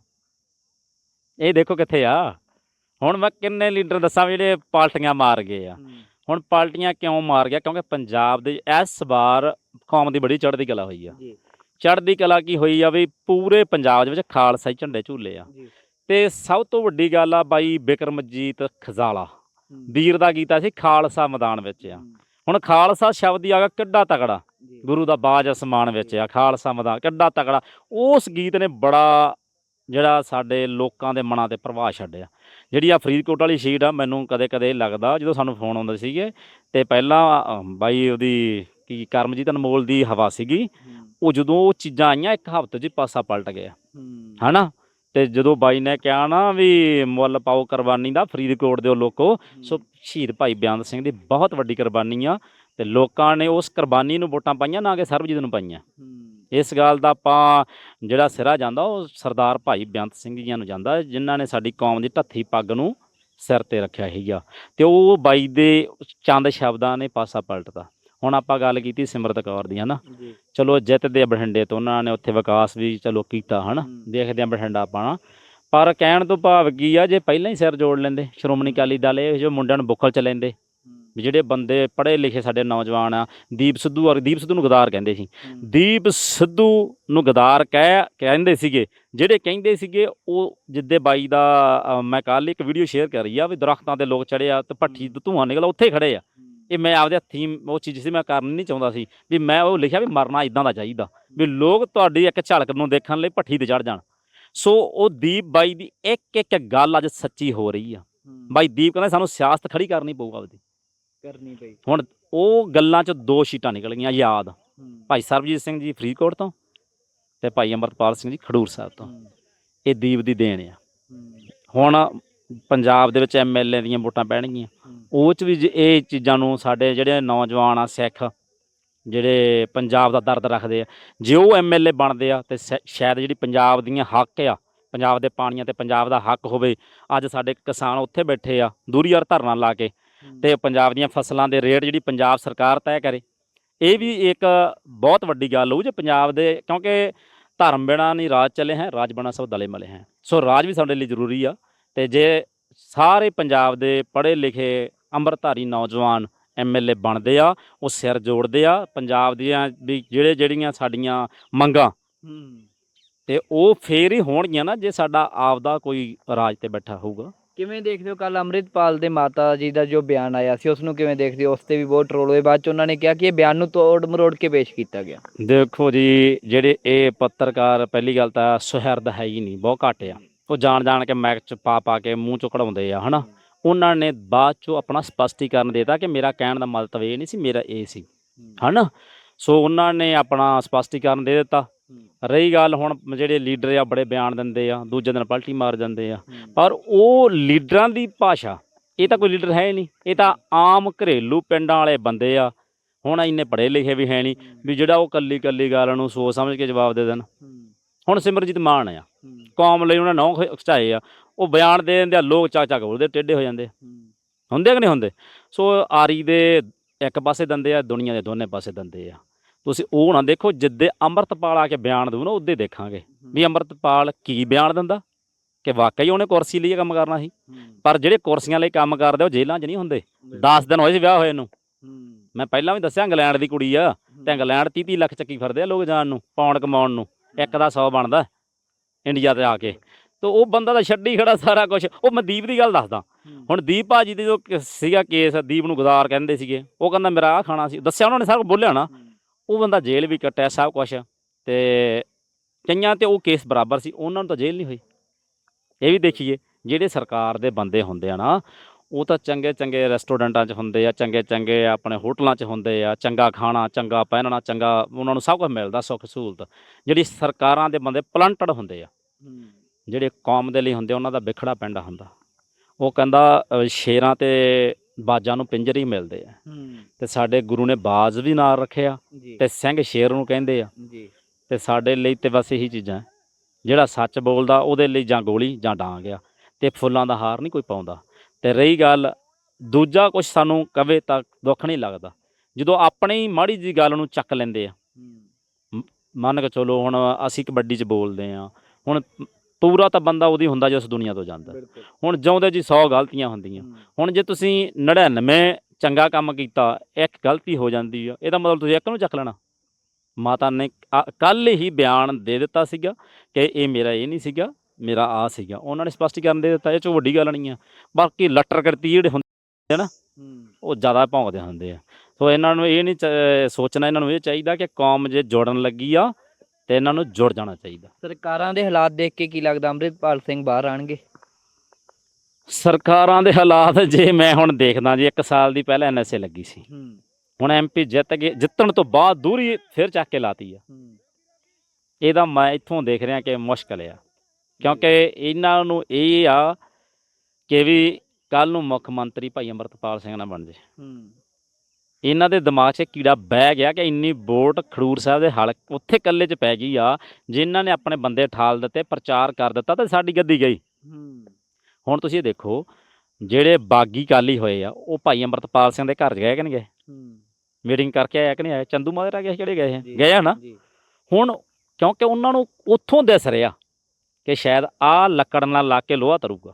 ਇਹ ਦੇਖੋ ਕਿੱਥੇ ਆ। ਹੁਣ ਮੈਂ ਕਿੰਨੇ ਲੀਡਰ ਦੱਸਾਂ ਜਿਹੜੇ ਪਾਲਟੀਆਂ ਮਾਰ ਗਏ ਆ। ਹੁਣ ਪਾਲਟੀਆਂ ਕਿਉਂ ਮਾਰ ਗਿਆ? ਕਿਉਂਕਿ ਪੰਜਾਬ ਦੇ ਇਸ ਵਾਰ ਕੌਮ ਦੀ ਬੜੀ ਚੜ੍ਹਦੀ ਕਲਾ ਹੋਈ ਆ। ਜੀ। ਚੜ੍ਹਦੀ ਕਲਾ ਕੀ ਹੋਈ ਆ ਵੀ ਪੂਰੇ ਪੰਜਾਬ ਦੇ ਵਿੱਚ ਖਾਲਸਾ ਹੀ ਝੰਡੇ ਝੂਲੇ ਆ। ਤੇ ਸਭ ਤੋਂ ਵੱਡੀ ਗੱਲ ਆ ਬਾਈ ਬਿਕਰਮਜੀਤ ਖਜ਼ਾਲਾ। ਵੀਰ ਦਾ ਗੀਤਾ ਸੀ ਖਾਲਸਾ ਮੈਦਾਨ ਵਿੱਚ ਆ। ਹੁਣ ਖਾਲਸਾ ਸ਼ਬਦ ਹੀ ਆਗਾ ਕਿੱਡਾ ਤਕੜਾ। ਜੀ। ਗੁਰੂ ਦਾ ਬਾਜ ਅਸਮਾਨ ਵਿੱਚ ਆ ਖਾਲਸਾ ਮੈਦਾਨ ਕਿੱਡਾ ਤਕੜਾ। ਉਸ ਗੀਤ ਨੇ ਬੜਾ ਜਿਹੜਾ ਸਾਡੇ ਲੋਕਾਂ ਦੇ ਮਨਾਂ ਤੇ ਪ੍ਰਭਾਵ ਛੱਡਿਆ। ਜਿਹੜੀ ਆ ਫਰੀਦਕੋਟ ਵਾਲੀ ਸ਼ੀਟ ਆ ਮੈਨੂੰ ਕਦੇ ਕਦੇ ਲੱਗਦਾ ਜਦੋਂ ਸਾਨੂੰ ਫੋਨ ਆਉਂਦੇ ਸੀਗੇ ਤੇ ਪਹਿਲਾਂ ਬਾਈ ਉਹਦੀ ਕੀ ਕਰਮਜੀਤ ਅਨਮੋਲ ਦੀ ਹਵਾ ਸੀਗੀ। ਉਹ ਜਦੋਂ ਉਹ ਚੀਜ਼ਾਂ ਆਈਆਂ ਇੱਕ ਹਫ਼ਤੇ 'ਚ ਪਾਸਾ ਪਲਟ ਗਿਆ। ਹਨਾ? ਤੇ ਜਦੋਂ ਬਾਈ ਨੇ ਕਿਹਾ ਨਾ ਵੀ ਮੁੱਲ ਪਾਓ ਕੁਰਬਾਨੀ ਦਾ ਫਰੀਦਕੋਟ ਦੇ ਲੋਕੋ ਸੋ ਸ਼ਹੀਦ ਭਾਈ ਬਿਆਨ ਸਿੰਘ ਦੀ ਬਹੁਤ ਵੱਡੀ ਕੁਰਬਾਨੀ ਆ ਤੇ ਲੋਕਾਂ ਨੇ ਉਸ ਕੁਰਬਾਨੀ ਨੂੰ ਵੋਟਾਂ ਪਾਈਆਂ ਨਾ ਕਿ ਸਰਬਜੀਤ ਨੂੰ ਪਾਈਆਂ। ਇਸ ਗੱਲ ਦਾ ਆਪਾਂ ਜਿਹੜਾ ਸਿਰਾ ਜਾਂਦਾ ਉਹ ਸਰਦਾਰ ਭਾਈ ਬੇਅੰਤ ਸਿੰਘ ਜੀਆਂ ਨੂੰ ਜਾਂਦਾ ਜਿਨ੍ਹਾਂ ਨੇ ਸਾਡੀ ਕੌਮ ਦੀ ਢੱਥੀ ਪੱਗ ਨੂੰ ਸਿਰ ਤੇ ਰੱਖਿਆ ਸੀਗਾ। ਤੇ ਉਹ ਬਾਈ ਦੇ ਚੰਦ ਸ਼ਬਦਾਂ ਨੇ ਪਾਸਾ ਪਲਟਦਾ। ਹੁਣ ਆਪਾਂ ਗੱਲ ਕੀਤੀ ਸਿਮਰਤ ਕੌਰ ਦੀ ਹਨਾ? ਚਲੋ ਜਿੱਤਦੇ ਬਠਿੰਡੇ ਤੋਂ ਉਹਨਾਂ ਨੇ ਉੱਥੇ ਵਿਕਾਸ ਵੀ ਚਲੋ ਕੀਤਾ ਹਨਾ। ਦੇਖਦੇ ਆ ਬਠਿੰਡਾ ਪਾਣਾ ਪਰ ਕਹਿਣ ਤੋਂ ਭਾਵ ਕੀ ਆ ਜੇ ਪਹਿਲਾਂ ਹੀ ਸਿਰ ਜੋੜ ਲੈਂਦੇ ਸ਼੍ਰੋਮਣੀ ਅਕਾਲੀ ਦਲ ਇਹ ਜੋ ਮੁੰਡਿਆਂ ਨੂੰ ਬੁੱਕਲ ਚ ਲੈਂਦੇ ਵੀ ਜਿਹੜੇ ਬੰਦੇ ਪੜ੍ਹੇ ਲਿਖੇ ਸਾਡੇ ਨੌਜਵਾਨ ਆ ਦੀਪ ਸਿੱਧੂ ਔਰ ਦੀਪ ਸਿੱਧੂ ਨੂੰ ਗਦਾਰ ਕਹਿੰਦੇ ਸੀ। ਦੀਪ ਸਿੱਧੂ ਨੂੰ ਗਦਾਰ ਕਹਿ ਕਹਿੰਦੇ ਸੀਗੇ ਜਿਹੜੇ ਕਹਿੰਦੇ ਸੀਗੇ ਉਹ ਜਿੱਦੇ ਬਾਈ ਦਾ ਮੈਂ ਕੱਲ ਇੱਕ ਵੀਡੀਓ ਸ਼ੇਅਰ ਕਰੀ ਆ ਵੀ ਦਰਖਤਾਂ ਤੇ ਲੋਕ ਚੜੇ ਆ ਤੇ ਭੱਠੀ ਤੋਂ ਧੂਆਂ ਨਿਕਲਾ ਉੱਥੇ ਖੜੇ ਆ। ਇਹ ਮੈਂ ਆਪਦੇ ਹੱਥੀਂ ਉਹ ਚੀਜ਼ ਸੀ ਮੈਂ ਕਰਨੀ ਨਹੀਂ ਚਾਹੁੰਦਾ ਸੀ ਵੀ ਮੈਂ ਉਹ ਲਿਖਿਆ ਵੀ ਮਰਨਾ ਇਦਾਂ ਦਾ ਚਾਹੀਦਾ ਵੀ ਲੋਕ ਤੁਹਾਡੀ ਇੱਕ ਝਲਕ ਨੂੰ ਦੇਖਣ ਲਈ ਭੱਠੀ ਤੇ ਚੜ ਜਾਣ। ਸੋ ਉਹ ਦੀਪ ਬਾਈ ਦੀ ਇੱਕ ਇੱਕ ਗੱਲ ਅੱਜ ਸੱਚੀ ਹੋ ਰਹੀ ਆ। ਬਾਈ ਦੀਪ ਕਹਿੰਦਾ ਸਾਨੂੰ ਸਿਆਸਤ ਖੜੀ ਕਰਨੀ ਪਊਗਾ ਆਪਦੀ। ਕਰਨੀ ਪਈ। ਹੁਣ ਉਹ ਗੱਲਾਂ 'ਚ ਦੋ ਸ਼ੀਟਾਂ ਨਿਕਲ ਗਈਆਂ ਯਾਦ ਭਾਈ ਸਰਬਜੀਤ ਸਿੰਘ ਜੀ ਫਰੀਦਕੋਟ ਤੋਂ ਤੇ ਭਾਈ ਅੰਮ੍ਰਿਤਪਾਲ ਸਿੰਘ ਜੀ ਖਡੂਰ ਸਾਹਿਬ ਤੋਂ। ਇਹ ਦੀਪ ਦੀ ਦੇਣ ਆ। ਹੁਣ ਪੰਜਾਬ ਦੇ ਵਿੱਚ ਐਮਐਲਏ ਦੀਆਂ ਵੋਟਾਂ ਪੈਣਗੀਆਂ। ਉਹ 'ਚ ਵੀ ਜੇ ਇਹ ਚੀਜ਼ਾਂ ਨੂੰ ਸਾਡੇ ਜਿਹੜੇ ਨੌਜਵਾਨ ਆ ਸਿੱਖ, ਜਿਹੜੇ ਪੰਜਾਬ ਦਾ ਦਰਦ ਰੱਖਦੇ ਆ, ਜੇ ਉਹ ਐਮਐਲਏ ਬਣਦੇ ਆ ਤੇ ਸ਼ਾ- ਸ਼ਾਇਦ ਜਿਹੜੀ ਪੰਜਾਬ ਦੀਆਂ ਹੱਕ ਆ, ਪੰਜਾਬ ਦੇ ਪਾਣੀਆਂ ਤੇ ਪੰਜਾਬ ਦਾ ਹੱਕ ਹੋਵੇ, ਅੱਜ ਸਾਡੇ ਕਿਸਾਨ ਉੱਥੇ ਬੈਠੇ ਆ, ਦੂਰੀ ਯਾਰ ਧਰਨਾ ਲਾ ਕੇ ਤੇ ਪੰਜਾਬ ਦੀਆਂ ਫਸਲਾਂ ਦੇ ਰੇਟ ਜਿਹੜੀ ਪੰਜਾਬ ਸਰਕਾਰ ਤੈਅ ਕਰੇ। ਇਹ ਵੀ ਇੱਕ ਬਹੁਤ ਵੱਡੀ ਗੱਲ ਹੋਊ ਜੇ ਪੰਜਾਬ ਦੇ, ਕਿਉਂਕਿ ਧਰਮ ਬਿਨਾ ਨਹੀਂ ਰਾਜ ਚੱਲੇ ਹੈ, ਰਾਜ ਬਣਾ ਸਭ ਦਲੇ ਮਲੇ ਹੈ। ਸੋ ਰਾਜ ਵੀ ਸਾਡੇ ਲਈ ਜ਼ਰੂਰੀ ਆ। ਤੇ ਜੇ ਸਾਰੇ ਪੰਜਾਬ ਦੇ ਪੜ੍ਹੇ ਲਿਖੇ ਅੰਮ੍ਰਿਤਧਾਰੀ ਨੌਜਵਾਨ ਐਮਐਲਏ ਬਣਦੇ ਆ ਉਹ ਸਿਰ ਜੋੜਦੇ ਆ ਪੰਜਾਬ ਦੀਆਂ ਵੀ ਜਿਹੜੇ ਜਿਹੜੀਆਂ ਸਾਡੀਆਂ ਮੰਗਾਂ ਤੇ ਉਹ ਫੇਰ ਹੀ ਹੋਣਗੀਆਂ ਨਾ ਜੇ ਸਾਡਾ ਆਪਦਾ ਕੋਈ ਰਾਜ ਤੇ ਬੈਠਾ ਹੋਊਗਾ। ਕਿਵੇਂ ਦੇਖਦੇ ਹੋ ਕੱਲ ਅੰਮ੍ਰਿਤਪਾਲ ਦੇ ਮਾਤਾ ਜੀ ਦਾ ਜੋ ਬਿਆਨ ਆਇਆ ਸੀ ਉਸ ਨੂੰ ਕਿਵੇਂ ਦੇਖਦੇ ਹੋ? ਉਸ ਤੇ ਵੀ ਬਹੁਤ ਟਰੋਲ ਹੋਏ। ਬਾਅਦ ਚ ਉਹਨਾਂ ਨੇ ਕਿਹਾ ਕਿ ਇਹ ਬਿਆਨ ਨੂੰ ਤੋੜ ਮਰੋੜ ਕੇ ਪੇਸ਼ ਕੀਤਾ ਗਿਆ। ਦੇਖੋ ਜੀ ਜਿਹੜੇ ਇਹ ਪੱਤਰਕਾਰ ਪਹਿਲੀ ਗੱਲ ਤਾਂ ਸੁਹਿਰਦ ਹੈ ਹੀ ਨਹੀਂ ਬਹੁਤ ਘੱਟ ਆ। ਉਹ ਜਾਣ ਜਾਣ ਕੇ ਮੈਕ ਚ ਪਾ ਪਾ ਕੇ ਮੂੰਹ ਚ ਕਢਾਉਂਦੇ ਆ ਹਨਾ? ਉਹਨਾਂ ਨੇ ਬਾਅਦ ਚੋਂ ਆਪਣਾ ਸਪਸ਼ਟੀਕਰਨ ਦੇਤਾ ਕਿ ਮੇਰਾ ਕਹਿਣ ਦਾ ਮਤਲਬ ਇਹ ਨਹੀਂ ਸੀ ਮੇਰਾ ਇਹ ਸੀ ਹਨਾ? ਸੋ ਉਹਨਾਂ ਨੇ ਆਪਣਾ ਸਪਸ਼ਟੀਕਰਨ ਦੇ ਦਿੱਤਾ। ਰਹੀ ਗੱਲ ਹੁਣ ਜਿਹੜੇ ਲੀਡਰ ਆ ਬੜੇ ਬਿਆਨ ਦਿੰਦੇ ਆ ਦੂਜੇ ਦਿਨ ਪਲਟੀ ਮਾਰ ਜਾਂਦੇ ਆ। ਪਰ ਉਹ ਲੀਡਰਾਂ ਦੀ ਭਾਸ਼ਾ ਇਹ ਤਾਂ ਕੋਈ ਲੀਡਰ ਹੈ ਨਹੀਂ। ਇਹ ਤਾਂ ਆਮ ਘਰੇਲੂ ਪਿੰਡਾਂ ਵਾਲੇ ਬੰਦੇ ਆ। ਹੁਣ ਇੰਨੇ ਪੜ੍ਹੇ ਲਿਖੇ ਵੀ ਹੈ ਨਹੀਂ ਵੀ ਜਿਹੜਾ ਉਹ ਕੱਲੀ ਕੱਲੀ ਗੱਲ ਨੂੰ ਸੋਚ ਸਮਝ ਕੇ ਜਵਾਬ ਦੇ ਦੇਣ। ਹੁਣ ਸਿਮਰਜੀਤ ਮਾਨ ਆ। ਕੌਮ ਲਈ ਉਹਨਾਂ ਨੌ ਖਚਾਏ ਆ। ਉਹ ਬਿਆਨ ਦੇ ਦਿੰਦੇ ਆ ਲੋਕ ਚੱਕ ਚੱਕ ਬੋਲਦੇ ਟੇਢੇ ਹੋ ਜਾਂਦੇ। ਹੁੰਦੇ ਕਿ ਨਹੀਂ ਹੁੰਦੇ? ਸੋ ਆਰੀ ਦੇ ਇੱਕ ਪਾਸੇ ਦੰਦੇ ਆ ਦੁਨੀਆ ਦੇ ਦੋਨੇ ਪਾਸੇ ਦੰਦੇ ਆ। ਤੁਸੀਂ ਉਹ ਨਾ ਦੇਖੋ ਜਿੱਦੇ ਅੰਮ੍ਰਿਤਪਾਲ ਆ ਕੇ ਬਿਆਨ ਦਊ ਨਾ ਉਹਦੇ ਦੇਖਾਂਗੇ। ਵੀ ਅੰਮ੍ਰਿਤਪਾਲ ਕੀ ਬਿਆਨ ਦਿੰਦਾ? ਕਿ ਵਾਕਈ ਉਹਨੇ ਕੁਰਸੀ ਲਈ ਕੰਮ ਕਰਨਾ ਸੀ? ਪਰ ਜਿਹੜੇ ਕੁਰਸੀਆਂ ਲਈ ਕੰਮ ਕਰਦੇ ਉਹ ਜੇਲ੍ਹਾਂ 'ਚ ਨਹੀਂ ਹੁੰਦੇ। 10 ਦਿਨ ਹੋਏ ਸੀ ਵਿਆਹ ਹੋਏ ਨੂੰ। ਮੈਂ ਪਹਿਲਾਂ ਵੀ ਦੱਸਿਆ ਇੰਗਲੈਂਡ ਦੀ ਕੁੜੀ ਆ। ਤੇ ਇੰਗਲੈਂਡ 30 30 ਲੱਖ ਚੱਕੀ ਫਿਰਦੇ ਆ ਲੋਕ ਜਾਣ ਨੂੰ ਪੌਂਡ ਕਮਾਉਣ ਨੂੰ। ਇੱਕ ਦਾ 100 ਬਣਦਾ ਇੰਡੀਆ ਤੇ ਆ ਕੇ। ਤੇ ਉਹ ਬੰਦਾ ਤਾਂ ਛੱਡੀ ਖੜਾ ਸਾਰਾ ਕੁਝ ਉਹ ਮੈਂ ਦੀਪ ਦੀ ਗੱਲ ਦੱਸਦਾ। ਹੁਣ ਦੀਪ ਭਾਜੀ ਦੇ ਜੋ ਸੀਗਾ ਕੇਸ ਦੀਪ ਨੂੰ ਗਦਾਰ ਕਹਿੰਦੇ ਸੀਗੇ। ਉਹ ਕਹਿੰਦਾ ਮੇਰਾ ਆ ਖਾਣਾ ਸੀ। ਦੱਸਿਆ ਉਹਨਾਂ ਨੇ ਸਾਰਾ ਕੁਝ ਬੋਲਿਆ ਨਾ। ਉਹ ਬੰਦਾ ਜੇਲ੍ਹ ਵੀ ਕੱਟਿਆ ਸਭ ਕੁਝ ਤੇ ਕਈਆਂ ਤੇ ਉਹ ਕੇਸ ਬਰਾਬਰ ਸੀ। ਉਹਨਾਂ ਨੂੰ ਤਾਂ ਜੇਲ੍ਹ ਨਹੀਂ ਹੋਈ। ਇਹ ਵੀ ਦੇਖੀਏ ਜਿਹੜੇ ਸਰਕਾਰ ਦੇ ਬੰਦੇ ਹੁੰਦੇ ਆ ਨਾ ਉਹ ਤਾਂ ਚੰਗੇ ਚੰਗੇ ਰੈਸਟੋਰੈਂਟਾਂ 'ਚ ਹੁੰਦੇ ਆ ਚੰਗੇ ਚੰਗੇ ਆਪਣੇ ਹੋਟਲਾਂ 'ਚ ਹੁੰਦੇ ਆ ਚੰਗਾ ਖਾਣਾ ਚੰਗਾ ਪਹਿਨਣਾ ਚੰਗਾ ਉਹਨਾਂ ਨੂੰ ਸਭ ਕੁਝ ਮਿਲਦਾ ਸੁੱਖ ਸਹੂਲਤ। ਜਿਹੜੀ ਸਰਕਾਰਾਂ ਦੇ ਬੰਦੇ ਪਲੰਟਡ ਹੁੰਦੇ ਆ ਜਿਹੜੇ ਕੌਮ ਦੇ ਲਈ ਹੁੰਦੇ ਉਹਨਾਂ ਦਾ ਵਿਖੜਾ ਪੈਂਦਾ ਹੁੰਦਾ। ਉਹ ਕਹਿੰਦਾ ਸ਼ੇਰਾਂ ਤੇ ਬਾਜਾਂ ਨੂੰ ਪਿੰਜਰੇ ਹੀ ਮਿਲਦੇ ਆ। ਤੇ ਸਾਡੇ ਗੁਰੂ ਨੇ ਬਾਜ਼ ਵੀ ਨਾਲ ਰੱਖਿਆ ਤੇ ਸਿੰਘ ਸ਼ੇਰ ਨੂੰ ਕਹਿੰਦੇ ਆ। ਤੇ ਸਾਡੇ ਲਈ ਤੇ ਬਸ ਇਹੀ ਚੀਜ਼ਾਂ। ਜਿਹੜਾ ਸੱਚ ਬੋਲਦਾ ਉਹਦੇ ਲਈ ਜਾਂ ਗੋਲੀ ਜਾਂ ਡਾਂਗ ਆ। ਤੇ ਫੁੱਲਾਂ ਦਾ ਹਾਰ ਨਹੀਂ ਕੋਈ ਪਾਉਂਦਾ। ਤੇ ਰਹੀ ਗੱਲ ਦੂਜਾ ਕੁਝ ਸਾਨੂੰ ਕਵੇ ਤਾਂ ਦੁੱਖ ਨਹੀਂ ਲੱਗਦਾ। ਜਦੋਂ ਆਪਣੀ ਮਾੜੀ ਜੀ ਗੱਲ ਨੂੰ ਚੱਕ ਲੈਂਦੇ ਆ। ਮੰਨ ਕੇ ਚਲੋ ਹੁਣ ਅਸੀਂ ਕਬੱਡੀ 'ਚ ਬੋਲਦੇ ਆ। ਹੁਣ ਪੂਰਾ ਤਾਂ ਬੰਦਾ ਉਹਦੀ ਹੁੰਦਾ ਜੋ ਇਸ ਦੁਨੀਆ ਤੋਂ ਜਾਂਦਾ। ਹੁਣ ਜਿਉਂਦੇ ਜੀ 100 ਗਲਤੀਆਂ ਹੁੰਦੀਆਂ। ਹੁਣ ਜੇ ਤੁਸੀਂ 99 ਚੰਗਾ ਕੰਮ ਕੀਤਾ ਇੱਕ ਗਲਤੀ ਹੋ ਜਾਂਦੀ ਆ ਇਹਦਾ ਮਤਲਬ ਤੁਸੀਂ ਇੱਕ ਨੂੰ ਚੱਕ ਲੈਣਾ। ਮਾਤਾ ਨੇ ਕੱਲ ਹੀ ਬਿਆਨ ਦੇ ਦਿੱਤਾ ਸੀਗਾ ਕਿ ਇਹ ਮੇਰਾ ਇਹ ਨਹੀਂ ਸੀਗਾ। ਮੇਰਾ ਆ ਸੀਗਾ। ਉਹਨਾਂ ਨੇ ਸਪਸ਼ਟੀਕਰਨ ਦੇ ਦਿੱਤਾ ਇਹ ਚੋਂ ਵੱਡੀ ਗੱਲ ਨਹੀਂ ਆ। ਬਾਕੀ ਲੱਟਰ ਕਰਤੀ ਜਿਹੜੇ ਹੁੰਦੇ ਆ ਨਾ ਉਹ ਜ਼ਿਆਦਾ ਭੌਂਕਦੇ ਹੁੰਦੇ ਆ। ਸੋ ਇਹਨਾਂ ਨੂੰ ਇਹ ਨਹੀਂ ਸੋਚਣਾ ਇਹਨਾਂ ਨੂੰ ਇਹ ਚਾਹੀਦਾ ਕਿ ਕੌਮ ਜੇ ਜੁੜਨ ਲੱਗੀ ਆ ਤੇ ਇਹਨਾਂ ਨੂੰ ਜੁੜ ਜਾਣਾ ਚਾਹੀਦਾ। ਸਰਕਾਰਾਂ ਦੇ ਹਾਲਾਤ ਦੇਖ ਕੇ ਕੀ ਲੱਗਦਾ? ਅੰਮ੍ਰਿਤਪਾਲ ਸਿੰਘ ਬਾਹਰ ਆਣਗੇ ਸਰਕਾਰਾਂ ਦੇ ਹਾਲਾਤ ਜੇ ਮੈਂ ਹੁਣ ਦੇਖਦਾ ਜੀ ਇੱਕ ਸਾਲ ਦੀ ਪਹਿਲਾਂ ਐਨਐਸਏ ਲੱਗੀ ਸੀ। ਹੁਣ ਐਮਪੀ ਜਿੱਤ ਗਏ ਜਿੱਤਣ ਤੋਂ ਬਾਅਦ ਦੂਰੀ ਫਿਰ ਚੱਕ ਕੇ ਲਾਤੀ ਆ। ਇਹਦਾ ਮੈਂ ਇੱਥੋਂ ਦੇਖ ਰਿਹਾ ਕਿ ਮੁਸ਼ਕਲ ਆ। ਕਿਉਂਕਿ ਇਹਨਾਂ ਨੂੰ ਇਹ ਆ ਕਿ ਵੀ ਕੱਲ ਨੂੰ ਮੁੱਖ ਮੰਤਰੀ ਭਾਈ ਅੰਮ੍ਰਿਤਪਾਲ ਸਿੰਘ ਨਾ ਬਣ ਜੇ। ਇਹਨਾਂ ਦੇ ਦਿਮਾਗ 'ਚ ਕੀੜਾ ਬਹਿ ਗਿਆ ਕਿ ਇੰਨੀ ਵੋਟ ਖਡੂਰ ਸਾਹਿਬ ਦੇ ਹਲਕ ਉੱਥੇ ਕੱਲੇ 'ਚ ਪੈ ਗਈ ਆ ਜਿਨ੍ਹਾਂ ਨੇ ਆਪਣੇ ਬੰਦੇ ਠਾਲ ਦਿੱਤੇ ਪ੍ਰਚਾਰ ਕਰ ਦਿੱਤਾ ਤੇ ਸਾਡੀ ਗੱਦੀ ਗਈ। ਹੁਣ ਤੁਸੀਂ ਇਹ ਦੇਖੋ ਜਿਹੜੇ ਬਾਗੀ ਕਾਲੀ ਹੋਏ ਆ ਉਹ ਭਾਈ ਅੰਮ੍ਰਿਤਪਾਲ ਸਿੰਘ ਦੇ ਘਰ ਗਏ ਕਿ ਨਹੀਂ ਗਏ? ਮੀਟਿੰਗ ਕਰਕੇ ਆਇਆ ਕਿ ਨਹੀਂ ਆਇਆ? ਚੰਦੂ ਮਾਜਰਾ ਗਏ ਸੀ ਜਿਹੜੇ ਗਏ ਗਏ ਆ ਨਾ? ਹੁਣ ਕਿਉਂਕਿ ਉਹਨਾਂ ਨੂੰ ਉੱਥੋਂ ਦਿਸ ਰਿਹਾ ਕਿ ਸ਼ਾਇਦ ਆ ਲੱਕੜ ਨਾਲ ਲਾ ਕੇ ਲੋਹਾ ਤਰੂਗਾ।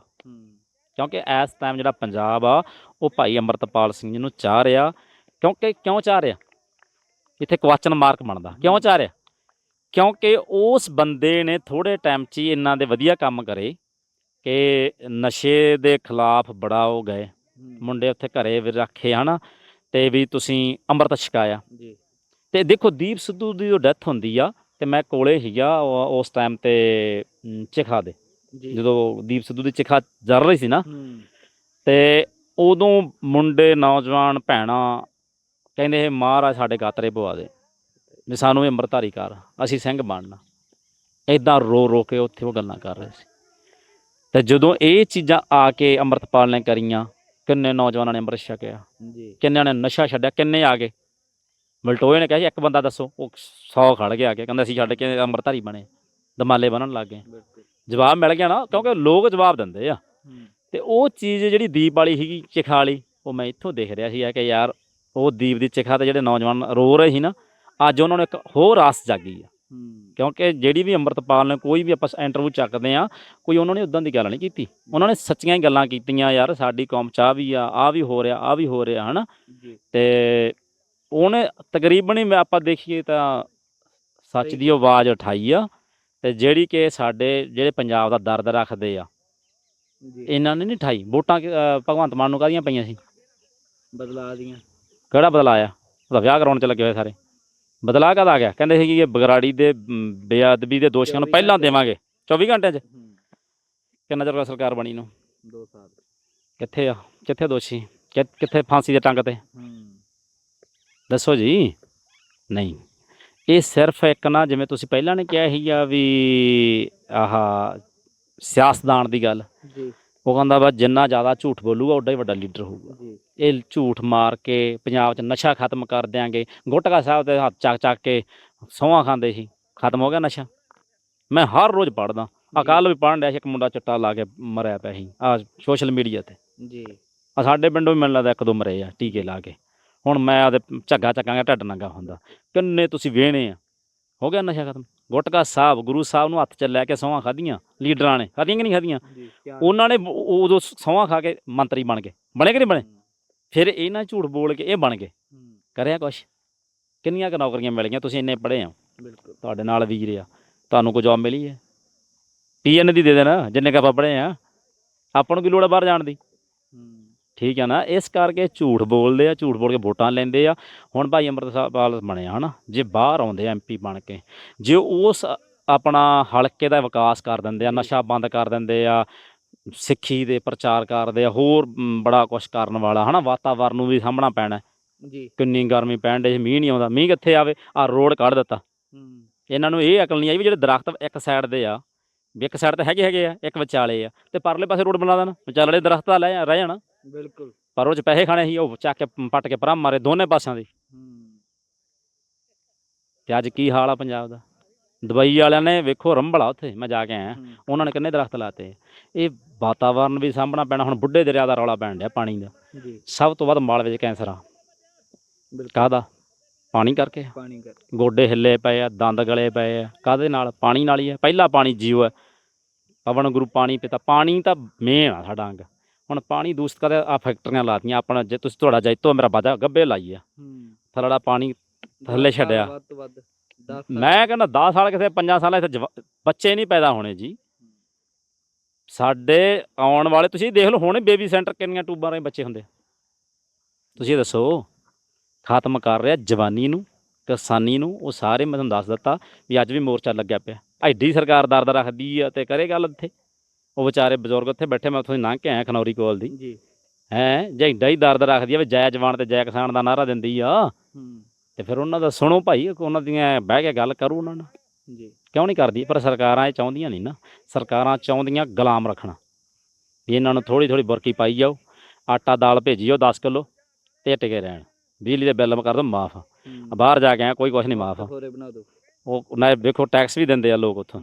ਕਿਉਂਕਿ ਇਸ ਟਾਈਮ ਜਿਹੜਾ ਪੰਜਾਬ ਆ ਉਹ ਭਾਈ ਅੰਮ੍ਰਿਤਪਾਲ ਸਿੰਘ ਜੀ ਨੂੰ ਚਾਹ ਰਿਹਾ। ਕਿਉਂਕਿ ਕਿਉਂ ਚਾਹ ਰਿਹਾ? ਇੱਥੇ ਕੁਐਸਚਨ ਮਾਰਕ ਬਣਦਾ। ਕਿਉਂ ਚਾਹ ਰਿਹਾ? ਕਿਉਂਕਿ ਉਸ ਬੰਦੇ ਨੇ ਥੋੜੇ ਟਾਈਮ 'ਚ ਹੀ ਇਹਨਾਂ ਦੇ ਵਧੀਆ ਕੰਮ ਕਰੇ ਕਿ ਨਸ਼ੇ ਦੇ ਖਿਲਾਫ ਬੜਾ ਉਹ ਗਏ। ਮੁੰਡੇ ਉੱਥੇ ਘਰੇ ਵੀ ਰੱਖੇ ਹਨਾ ਤੇ ਵੀ ਤੁਸੀਂ ਅੰਮ੍ਰਿਤ ਛਕਾਇਆ। ਜੀ। ਤੇ ਦੇਖੋ ਦੀਪ ਸਿੱਧੂ ਦੀ ਜੋ ਡੈਥ ਹੁੰਦੀ ਆ ਤੇ ਮੈਂ ਕੋਲੇ ਹੀਗਾ ਉਹ- ਉਸ ਟਾਈਮ ਤੇ ਚਿਖਾ ਦੇ। ਜੀ। ਜਦੋਂ ਦੀਪ ਸਿੱਧੂ ਦੀ ਚਿਖਾ ਜਰ ਰਹੀ ਸੀ ਨਾ ਤੇ ਉਦੋਂ ਮੁੰਡੇ ਨੌਜਵਾਨ ਭੈਣਾਂ ਕਹਿੰਦੇ ਇਹ ਮਹਾਰਾਜ ਸਾਡੇ ਗਾਤਰੇ ਪਵਾ ਦੇ। ਵੀ ਸਾਨੂੰ ਇਹ ਅੰਮ੍ਰਿਤਧਾਰੀ ਕਰ ਅਸੀਂ ਸਿੰਘ ਬਣਨਾ। ਇਦਾਂ ਰੋ ਰੋ ਕੇ ਉੱਥੇ ਉਹ ਗੱਲਾਂ ਕਰ ਰਹੇ ਸੀ। ਤੇ ਜਦੋਂ ਇਹ ਚੀਜ਼ਾਂ ਆ ਕੇ ਅੰਮ੍ਰਿਤਪਾਲ ਨੇ ਕਰੀਆਂ ਕਿੰਨੇ ਨੌਜਵਾਨਾਂ ਨੇ ਅੰਮ੍ਰਿਤ ਛਕਿਆ ਜੀ। ਕਿੰਨਿਆਂ ਨੇ ਨਸ਼ਾ ਛੱਡਿਆ ਕਿੰਨੇ ਆ ਗਏ। ਮਲਟੋਏ ਨੇ ਕਿਹਾ ਸੀ ਇੱਕ ਬੰਦਾ ਦੱਸੋ। ਉਹ 100 ਖੜ ਗਿਆ ਆ ਕੇ ਕਹਿੰਦਾ ਅਸੀਂ ਛੱਡ ਕੇ ਅੰਮ੍ਰਿਤਧਾਰੀ ਬਣੇ। ਦਮਾਲੇ ਬਣਨ ਲੱਗ ਗਏ। ਜਵਾਬ ਮਿਲ ਗਿਆ ਨਾ ਕਿਉਂਕਿ ਲੋਕ ਜਵਾਬ ਦਿੰਦੇ ਆ। ਤੇ ਉਹ ਚੀਜ਼ ਜਿਹੜੀ ਦੀਪ ਵਾਲੀ ਸੀਗੀ ਚਿਖਾ ਵਾਲੀ ਉਹ ਮੈਂ ਇੱਥੋਂ ਦੇਖ ਰਿਹਾ ਸੀ ਆ ਕਿ ਯਾਰ ਉਹ ਦੀਪ ਦੀ ਚਿਖਾ ਤੇ ਜਿਹੜੇ ਨੌਜਵਾਨ ਰੋ ਰਹੇ ਸੀ ਨਾ ਅੱਜ ਉਹਨਾਂ ਨੂੰ ਇੱਕ ਹੋਰ ਆਸ ਜਾਗੀ ਆ। ਕਿਉਂਕਿ ਜਿਹੜੀ ਵੀ ਅੰਮ੍ਰਿਤਪਾਲ ਨੇ ਕੋਈ ਵੀ ਆਪਾਂ ਇੰਟਰਵਿਊ ਚੱਕਦੇ ਆ ਕੋਈ ਉਹਨਾਂ ਨੇ ਉਦਾਂ ਦੀ ਗੱਲ ਨਹੀਂ ਕੀਤੀ। ਉਹਨਾਂ ਨੇ ਸੱਚੀਆਂ ਹੀ ਗੱਲਾਂ ਕੀਤੀਆਂ ਯਾਰ ਸਾਡੀ ਕੌਮ ਚ ਆਹ ਵੀ ਆ ਆ ਵੀ ਹੋ ਰਿਹਾ ਆ ਵੀ ਹੋ ਰਿਹਾ ਹਨਾ? ਤੇ ਉਹਨੇ ਤਕਰੀਬਨ ਹੀ ਮੈਂ ਆਪਾਂ ਦੇਖੀਏ ਤਾਂ ਸੱਚ। ਦੀ ਆਵਾਜ਼ ਉਠਾਈ ਆ। ਤੇ ਜਿਹੜੀ ਕਿ ਸਾਡੇ ਜਿਹੜੇ ਪੰਜਾਬ ਦਾ ਦਰਦ ਰੱਖਦੇ ਆ ਜੀ। ਇਹਨਾਂ ਨੇ ਨਹੀਂ ਠਾਈ? ਵੋਟਾਂ ਕਿ- ਅਹ ਭਗਵੰਤ ਮਾਨ ਨੂੰ ਕਾਹਦੀਆਂ ਪਈਆਂ ਸੀ? ਬਦਲਾ ਦੀਆਂ। ਕਿਹੜਾ ਬਦਲਾ ਆਇਆ? ਉਹਦਾ ਵਿਆਹ ਕਰਾਉਣ ਚ ਲੱਗੇ ਹੋਏ ਸਾਰੇ। ਬਦਲਾ ਕਦ ਆ ਗਿਆ? ਕਹਿੰਦੇ ਸੀ ਕਿ ਇਹ ਬਗਰਾੜੀ ਦੇ ਮ, ਬੇਅਦਬੀ ਦੇ ਦੋਸ਼ੀਆਂ ਨੂੰ 24 ਪਹਿਲਾਂ ਘੰਟੇ। ਦੇਵਾਂਗੇ। 24 ਘੰਟਿਆਂ ਚ? ਕਿੰਨਾ ਚਿਰ ਹੋ ਗਿਆ ਸਰਕਾਰ ਬਣੀ ਨੂੰ? 2 ਸਾਲ। ਕਿੱਥੇ ਆ? ਕਿੱਥੇ ਦੋਸ਼ੀ? ਕਿ- ਕਿੱਥੇ ਫਾਂਸੀ ਦੇ ਟੰਗ ਤੇ? ਹੂੰ। ਦੱਸੋ ਜੀ। ਨਹੀਂ। ਇਹ ਸਿਰਫ ਇੱਕ ਨਾ ਜਿਵੇਂ ਤੁਸੀਂ ਪਹਿਲਾਂ ਨੇ ਕਿਹਾ ਸੀ ਆ ਵੀ ਆਹ ਸਿਆਸਤਦਾਨ ਦੀ ਗੱਲ। ਜੀ। ਉਹ ਕਹਿੰਦਾ ਵਾ ਜਿੰਨਾ ਜ਼ਿਆਦਾ ਝੂਠ ਬੋਲੂਗਾ ਓਡਾ ਹੀ ਵੱਡਾ ਲੀਡਰ ਹੋਊਗਾ। ਇਹ ਝੂਠ ਮਾਰ ਕੇ ਪੰਜਾਬ 'ਚ ਨਸ਼ਾ ਖਤਮ ਕਰ ਦਿਆਂਗੇ। ਗੁਟਕਾ ਸਾਹਿਬ ਦੇ ਹੱਥ ਚੱਕ ਚੱਕ ਕੇ ਸੌਂਹਾਂ ਖਾਂਦੇ ਸੀ। ਖਤਮ ਹੋ ਗਿਆ ਨਸ਼ਾ। ਮੈਂ ਹਰ ਰੋਜ਼ ਪੜਦਾ ਅਕਾਲ ਵੀ ਪੜ੍ਹਨ ਡਿਆ ਸੀ ਇੱਕ ਮੁੰਡਾ ਚਿੱਟਾ ਲਾ ਕੇ ਮਰਿਆ ਪਿਆ ਸੀ। ਆ ਸੋਸ਼ਲ ਮੀਡੀਆ ਤੇ। ਜੀ। ਆ ਸਾਡੇ ਪਿੰਡੋਂ ਵੀ ਮੈਨੂੰ ਲੱਗਦਾ ਇੱਕ ਦੋ ਮਰੇ ਆ ਟੀਕੇ ਲਾ ਕੇ। ਹੁਣ ਮੈਂ ਆਦੇ ਝੱਗਾ ਚੱਕਾਂਗਾ ਢੱਡ ਨੰਗਾ ਹੁੰਦਾ। ਕਿੰਨੇ ਤੁਸੀਂ ਵੇਹਣੇ ਆ। ਹੋ ਗਿਆ ਨਸ਼ਾ ਖਤਮ। ਗੁਟਕਾ ਸਾਹਿਬ ਗੁਰੂ ਸਾਹਿਬ ਨੂੰ ਹੱਥ 'ਚ ਲੈ ਕੇ ਸੌਂਹਾਂ ਖਾਧੀਆਂ ਲੀਡਰਾਂ ਨੇ। ਖਾਧੀਆਂ ਕਿ ਨਹੀਂ ਖਾਧੀਆਂ? ਉਹਨਾਂ ਨੇ ਉਦੋਂ ਸੌਂਹਾਂ ਖਾ ਕੇ ਮੰਤਰੀ ਬਣ ਗਏ। ਬਣੇ ਕਿ ਨਹੀਂ ਬਣੇ? ਫਿਰ ਇਹਨਾਂ ਝੂਠ ਬੋਲ ਕੇ ਇਹ ਬਣ ਗਏ। ਕਰਿਆ ਕੁਛ? ਕਿੰਨੀਆਂ ਕੁ ਨੌਕਰੀਆਂ ਮਿਲ ਗਈਆਂ? ਤੁਸੀਂ ਇੰਨੇ ਪੜ੍ਹੇ ਆ ਬਿਲਕੁਲ। ਤੁਹਾਡੇ ਨਾਲ ਵੀਰ ਆ। ਤੁਹਾਨੂੰ ਕੋਈ ਜੌਬ ਮਿਲੀ ਹੈ? ਪੀਐਨ ਦੀ ਦੇ ਦੇਣਾ ਜਿੰਨੇ ਕੁ ਆਪਾਂ ਪੜ੍ਹੇ ਆ। ਆਪਾਂ ਨੂੰ ਕੀ ਲੋੜ ਆ ਬਾਹਰ ਜਾਣ ਦੀ? ਠੀਕ ਆ ਨਾ? ਇਸ ਕਰਕੇ ਝੂਠ ਬੋਲਦੇ ਆ ਝੂਠ ਬੋਲ ਕੇ ਵੋਟਾਂ ਲੈਂਦੇ ਆ। ਹੁਣ ਭਾਈ ਅੰਮ੍ਰਿਤਪਾਲ ਬਣਿਆ ਹਨਾ? ਜੇ ਬਾਹਰ ਆਉਂਦੇ ਐਮਪੀ ਬਣ ਕੇ ਜੇ ਉਸ ਆਪਣਾ ਹਲਕੇ ਦਾ ਵਿਕਾਸ ਕਰ ਦਿੰਦੇ ਆ ਨਸ਼ਾ ਬੰਦ ਕਰ ਦਿੰਦੇ ਆ ਸਿੱਖੀ ਦੇ ਪ੍ਰਚਾਰ ਕਰਦੇ ਆ ਹੋਰ ਬੜਾ ਕੁਝ ਕਰਨ ਵਾਲਾ ਹਨਾ? ਵਾਤਾਵਰਨ ਨੂੰ ਵੀ ਸਾਹਮਣਾ ਪੈਣਾ। ਜੀ। ਕਿੰਨੀ ਗਰਮੀ ਪੈਣ ਦੇ ਮੀਂਹ ਨਹੀਂ ਆਉਂਦਾ। ਮੀਂਹ ਕਿੱਥੇ ਆਵੇ? ਆ ਰੋਡ ਕੱਢ ਦਿੱਤਾ। ਇਹਨਾਂ ਨੂੰ ਇਹ ਅਕਲ ਨਹੀਂ ਆਈ ਵੀ ਜਿਹੜੇ ਦਰਖਤ ਇੱਕ ਸਾਈਡ ਦੇ ਆ ਵੀ ਇੱਕ ਸਾਈਡ ਤੇ ਹੈਗੇ ਹੈਗੇ ਆ ਇੱਕ ਵਿਚਾਲੇ ਆ ਤੇ ਪਰਲੇ ਪਾਸੇ ਰੋਡ ਬਣਾ ਦੇਣ। ਵਿਚਾਲੇ ਦਰਖਤ ਤਾਂ ਲੈ ਰਹਿ ਜਾਣਾ। ਬਿਲਕੁਲ। ਪਰ ਉਹ ਚ ਪੈਸੇ ਖਾਣੇ ਸੀ ਉਹ ਚੱਕ ਕੇ ਪੱਟ ਕੇ ਪਰਾਂ ਮਾਰੇ ਦੋਨੇ ਪਾਸਿਆਂ ਦੇ। ਤੇ ਅੱਜ ਕੀ ਹਾਲ ਆ ਪੰਜਾਬ ਦਾ? ਦੁਬਈ ਵਾਲਿਆਂ ਨੇ ਵੇਖੋ ਰੰਬਲਾ ਉੱਥੇ ਮੈਂ ਜਾ ਕੇ ਆਇਆ। ਉਹਨਾਂ ਨੇ ਕਿੰਨੇ ਦਰਖਤ ਲਾਤੇ। ਇਹ ਵਾਤਾਵਰਨ ਵੀ ਸਾਹਮਣਾ ਪੈਣਾ ਹੁਣ ਬੁੱਢੇ ਦਰਿਆ ਦਾ ਰੌਲਾ ਪੈਣ ਡਿਆ ਪਾਣੀ ਦਾ। ਜੀ। ਸਭ ਤੋਂ ਵੱਧ ਮਾਲਵੇ 'ਚ ਕੈਂਸਰ ਆ। ਬਿਲਕੁਲ। ਕਾਹਦਾ? ਪਾਣੀ ਕਰਕੇ ਪਾਣੀ ਕਰ ਗੋਡੇ ਹਿੱਲੇ ਪਏ ਆ ਦੰਦ ਗਲੇ ਪਏ ਆ। ਕਾਹਦੇ ਨਾਲ? ਪਾਣੀ ਨਾਲ ਹੀ ਆ। ਪਹਿਲਾ ਪਾਣੀ ਜੀਵ ਹੈ ਪਵਨ ਗੁਰੂ ਪਾਣੀ ਪਿਤਾ। ਪਾਣੀ ਤਾਂ ਮੇਨ ਆ ਸਾਡਾ ਅੰਗ। ਹੁਣ ਪਾਣੀ ਦੂਸ਼ਿਤ ਕਰ ਆ ਫੈਕਟਰੀਆਂ ਲਾਤੀਆਂ ਆਪਣਾ ਜੇ ਤੁਸੀਂ ਤੁਹਾਡਾ ਜੈਤੋ ਮੇਰਾ ਬਾਜਾ ਗੱਬੇ ਲਾਈ ਆ। ਹੂੰ। ਥਲੜਾ ਪਾਣੀ ਥੱਲੇ ਛੱਡਿਆ। ਵੱਧ ਤੋਂ ਵੱਧ 10 ਮੈਂ ਕਹਿੰਦਾ 10 ਸਾਲ ਕਿਸੇ 5 ਸਾਲਾਂ ਇੱਥੇ ਬੱਚੇ ਨਹੀਂ ਪੈਦਾ ਹੋਣੇ ਜੀ। ਸਾਡੇ ਆਉਣ ਵਾਲੇ ਤੁਸੀਂ ਦੇਖ ਲਓ ਹੁਣੇ ਬੇਬੀ ਸੈਂਟਰ ਕਿੰਨੀਆਂ ਟੂਬਾਂ ਰਾਹੀਂ ਬੱਚੇ ਹੁੰਦੇ। ਤੁਸੀਂ ਦੱਸੋ ਖਤਮ ਕਰ ਰਿਹਾ ਜਵਾਨੀ ਨੂੰ ਕਿਸਾਨੀ ਨੂੰ ਉਹ ਸਾਰੇ ਮੈਂ ਤੁਹਾਨੂੰ ਦੱਸ ਦਿੱਤਾ ਵੀ ਅੱਜ ਵੀ ਮੋਰਚਾ ਲੱਗਿਆ ਪਿਆ। ਐਡੀ ਸਰਕਾਰ ਦਰਦ ਰੱਖਦੀ ਆ ਤੇ ਕਰੇ ਗੱਲ ਇੱਥੇ। ਉਹ ਵਿਚਾਰੇ ਬਜ਼ੁਰਗ ਉੱਥੇ ਬੈਠੇ ਮੈਂ ਉੱਥੋਂ ਦੀ ਲੰਘ ਕੇ ਆਇਆ ਖਨੌਰੀ ਕੋਲ ਦੀ। ਜੀ। ਹੈ ਜੇ ਐਡਾ ਹੀ ਦਰਦ ਰੱਖਦੀ ਆ ਵੀ ਜੈ ਜਵਾਨ ਤੇ ਜੈ ਕਿਸਾਨ ਦਾ ਨਾਰਾ ਦਿੰਦੀ ਆ। ਤੇ ਫਿਰ ਉਹਨਾਂ ਦਾ ਸੁਣੋ ਭਾਈ ਉਹਨਾਂ ਦੀਆਂ ਬਹਿ ਕੇ ਗੱਲ ਕਰੋ ਉਹਨਾਂ ਨਾਲ। ਜੀ। ਕਿਉਂ ਨਹੀਂ ਕਰਦੀ? ਪਰ ਸਰਕਾਰਾਂ ਇਹ ਚਾਹੁੰਦੀਆਂ ਨਹੀਂ ਨਾ। ਸਰਕਾਰਾਂ ਚਾਹੁੰਦੀਆਂ ਗੁਲਾਮ ਰੱਖਣਾ। ਵੀ ਇਹਨਾਂ ਨੂੰ ਥੋੜੀ ਥੋੜੀ ਬੁਰਕੀ ਪਾਈ ਜਾਓ ਆਟਾ ਦਾਲ ਭੇਜਿਓ 10 ਕਿਲੋ ਤੇ ਟਿਕੇ ਰਹਿਣ। ਬਿਜਲੀ ਦੇ ਬਿੱਲ ਕਰ ਦੋ ਮਾਫ। ਬਾਹਰ ਜਾ ਕੇ ਆਇਆ ਕੋਈ ਕੁਛ ਨਹੀਂ ਮਾਫ। ਹੋਰੇ ਬਣਾ ਦਿਓ। ਉਹ ਨਾ ਵੇਖੋ ਟੈਕਸ ਵੀ ਦਿੰਦੇ ਆ ਲੋਕ ਉੱਥੋਂ।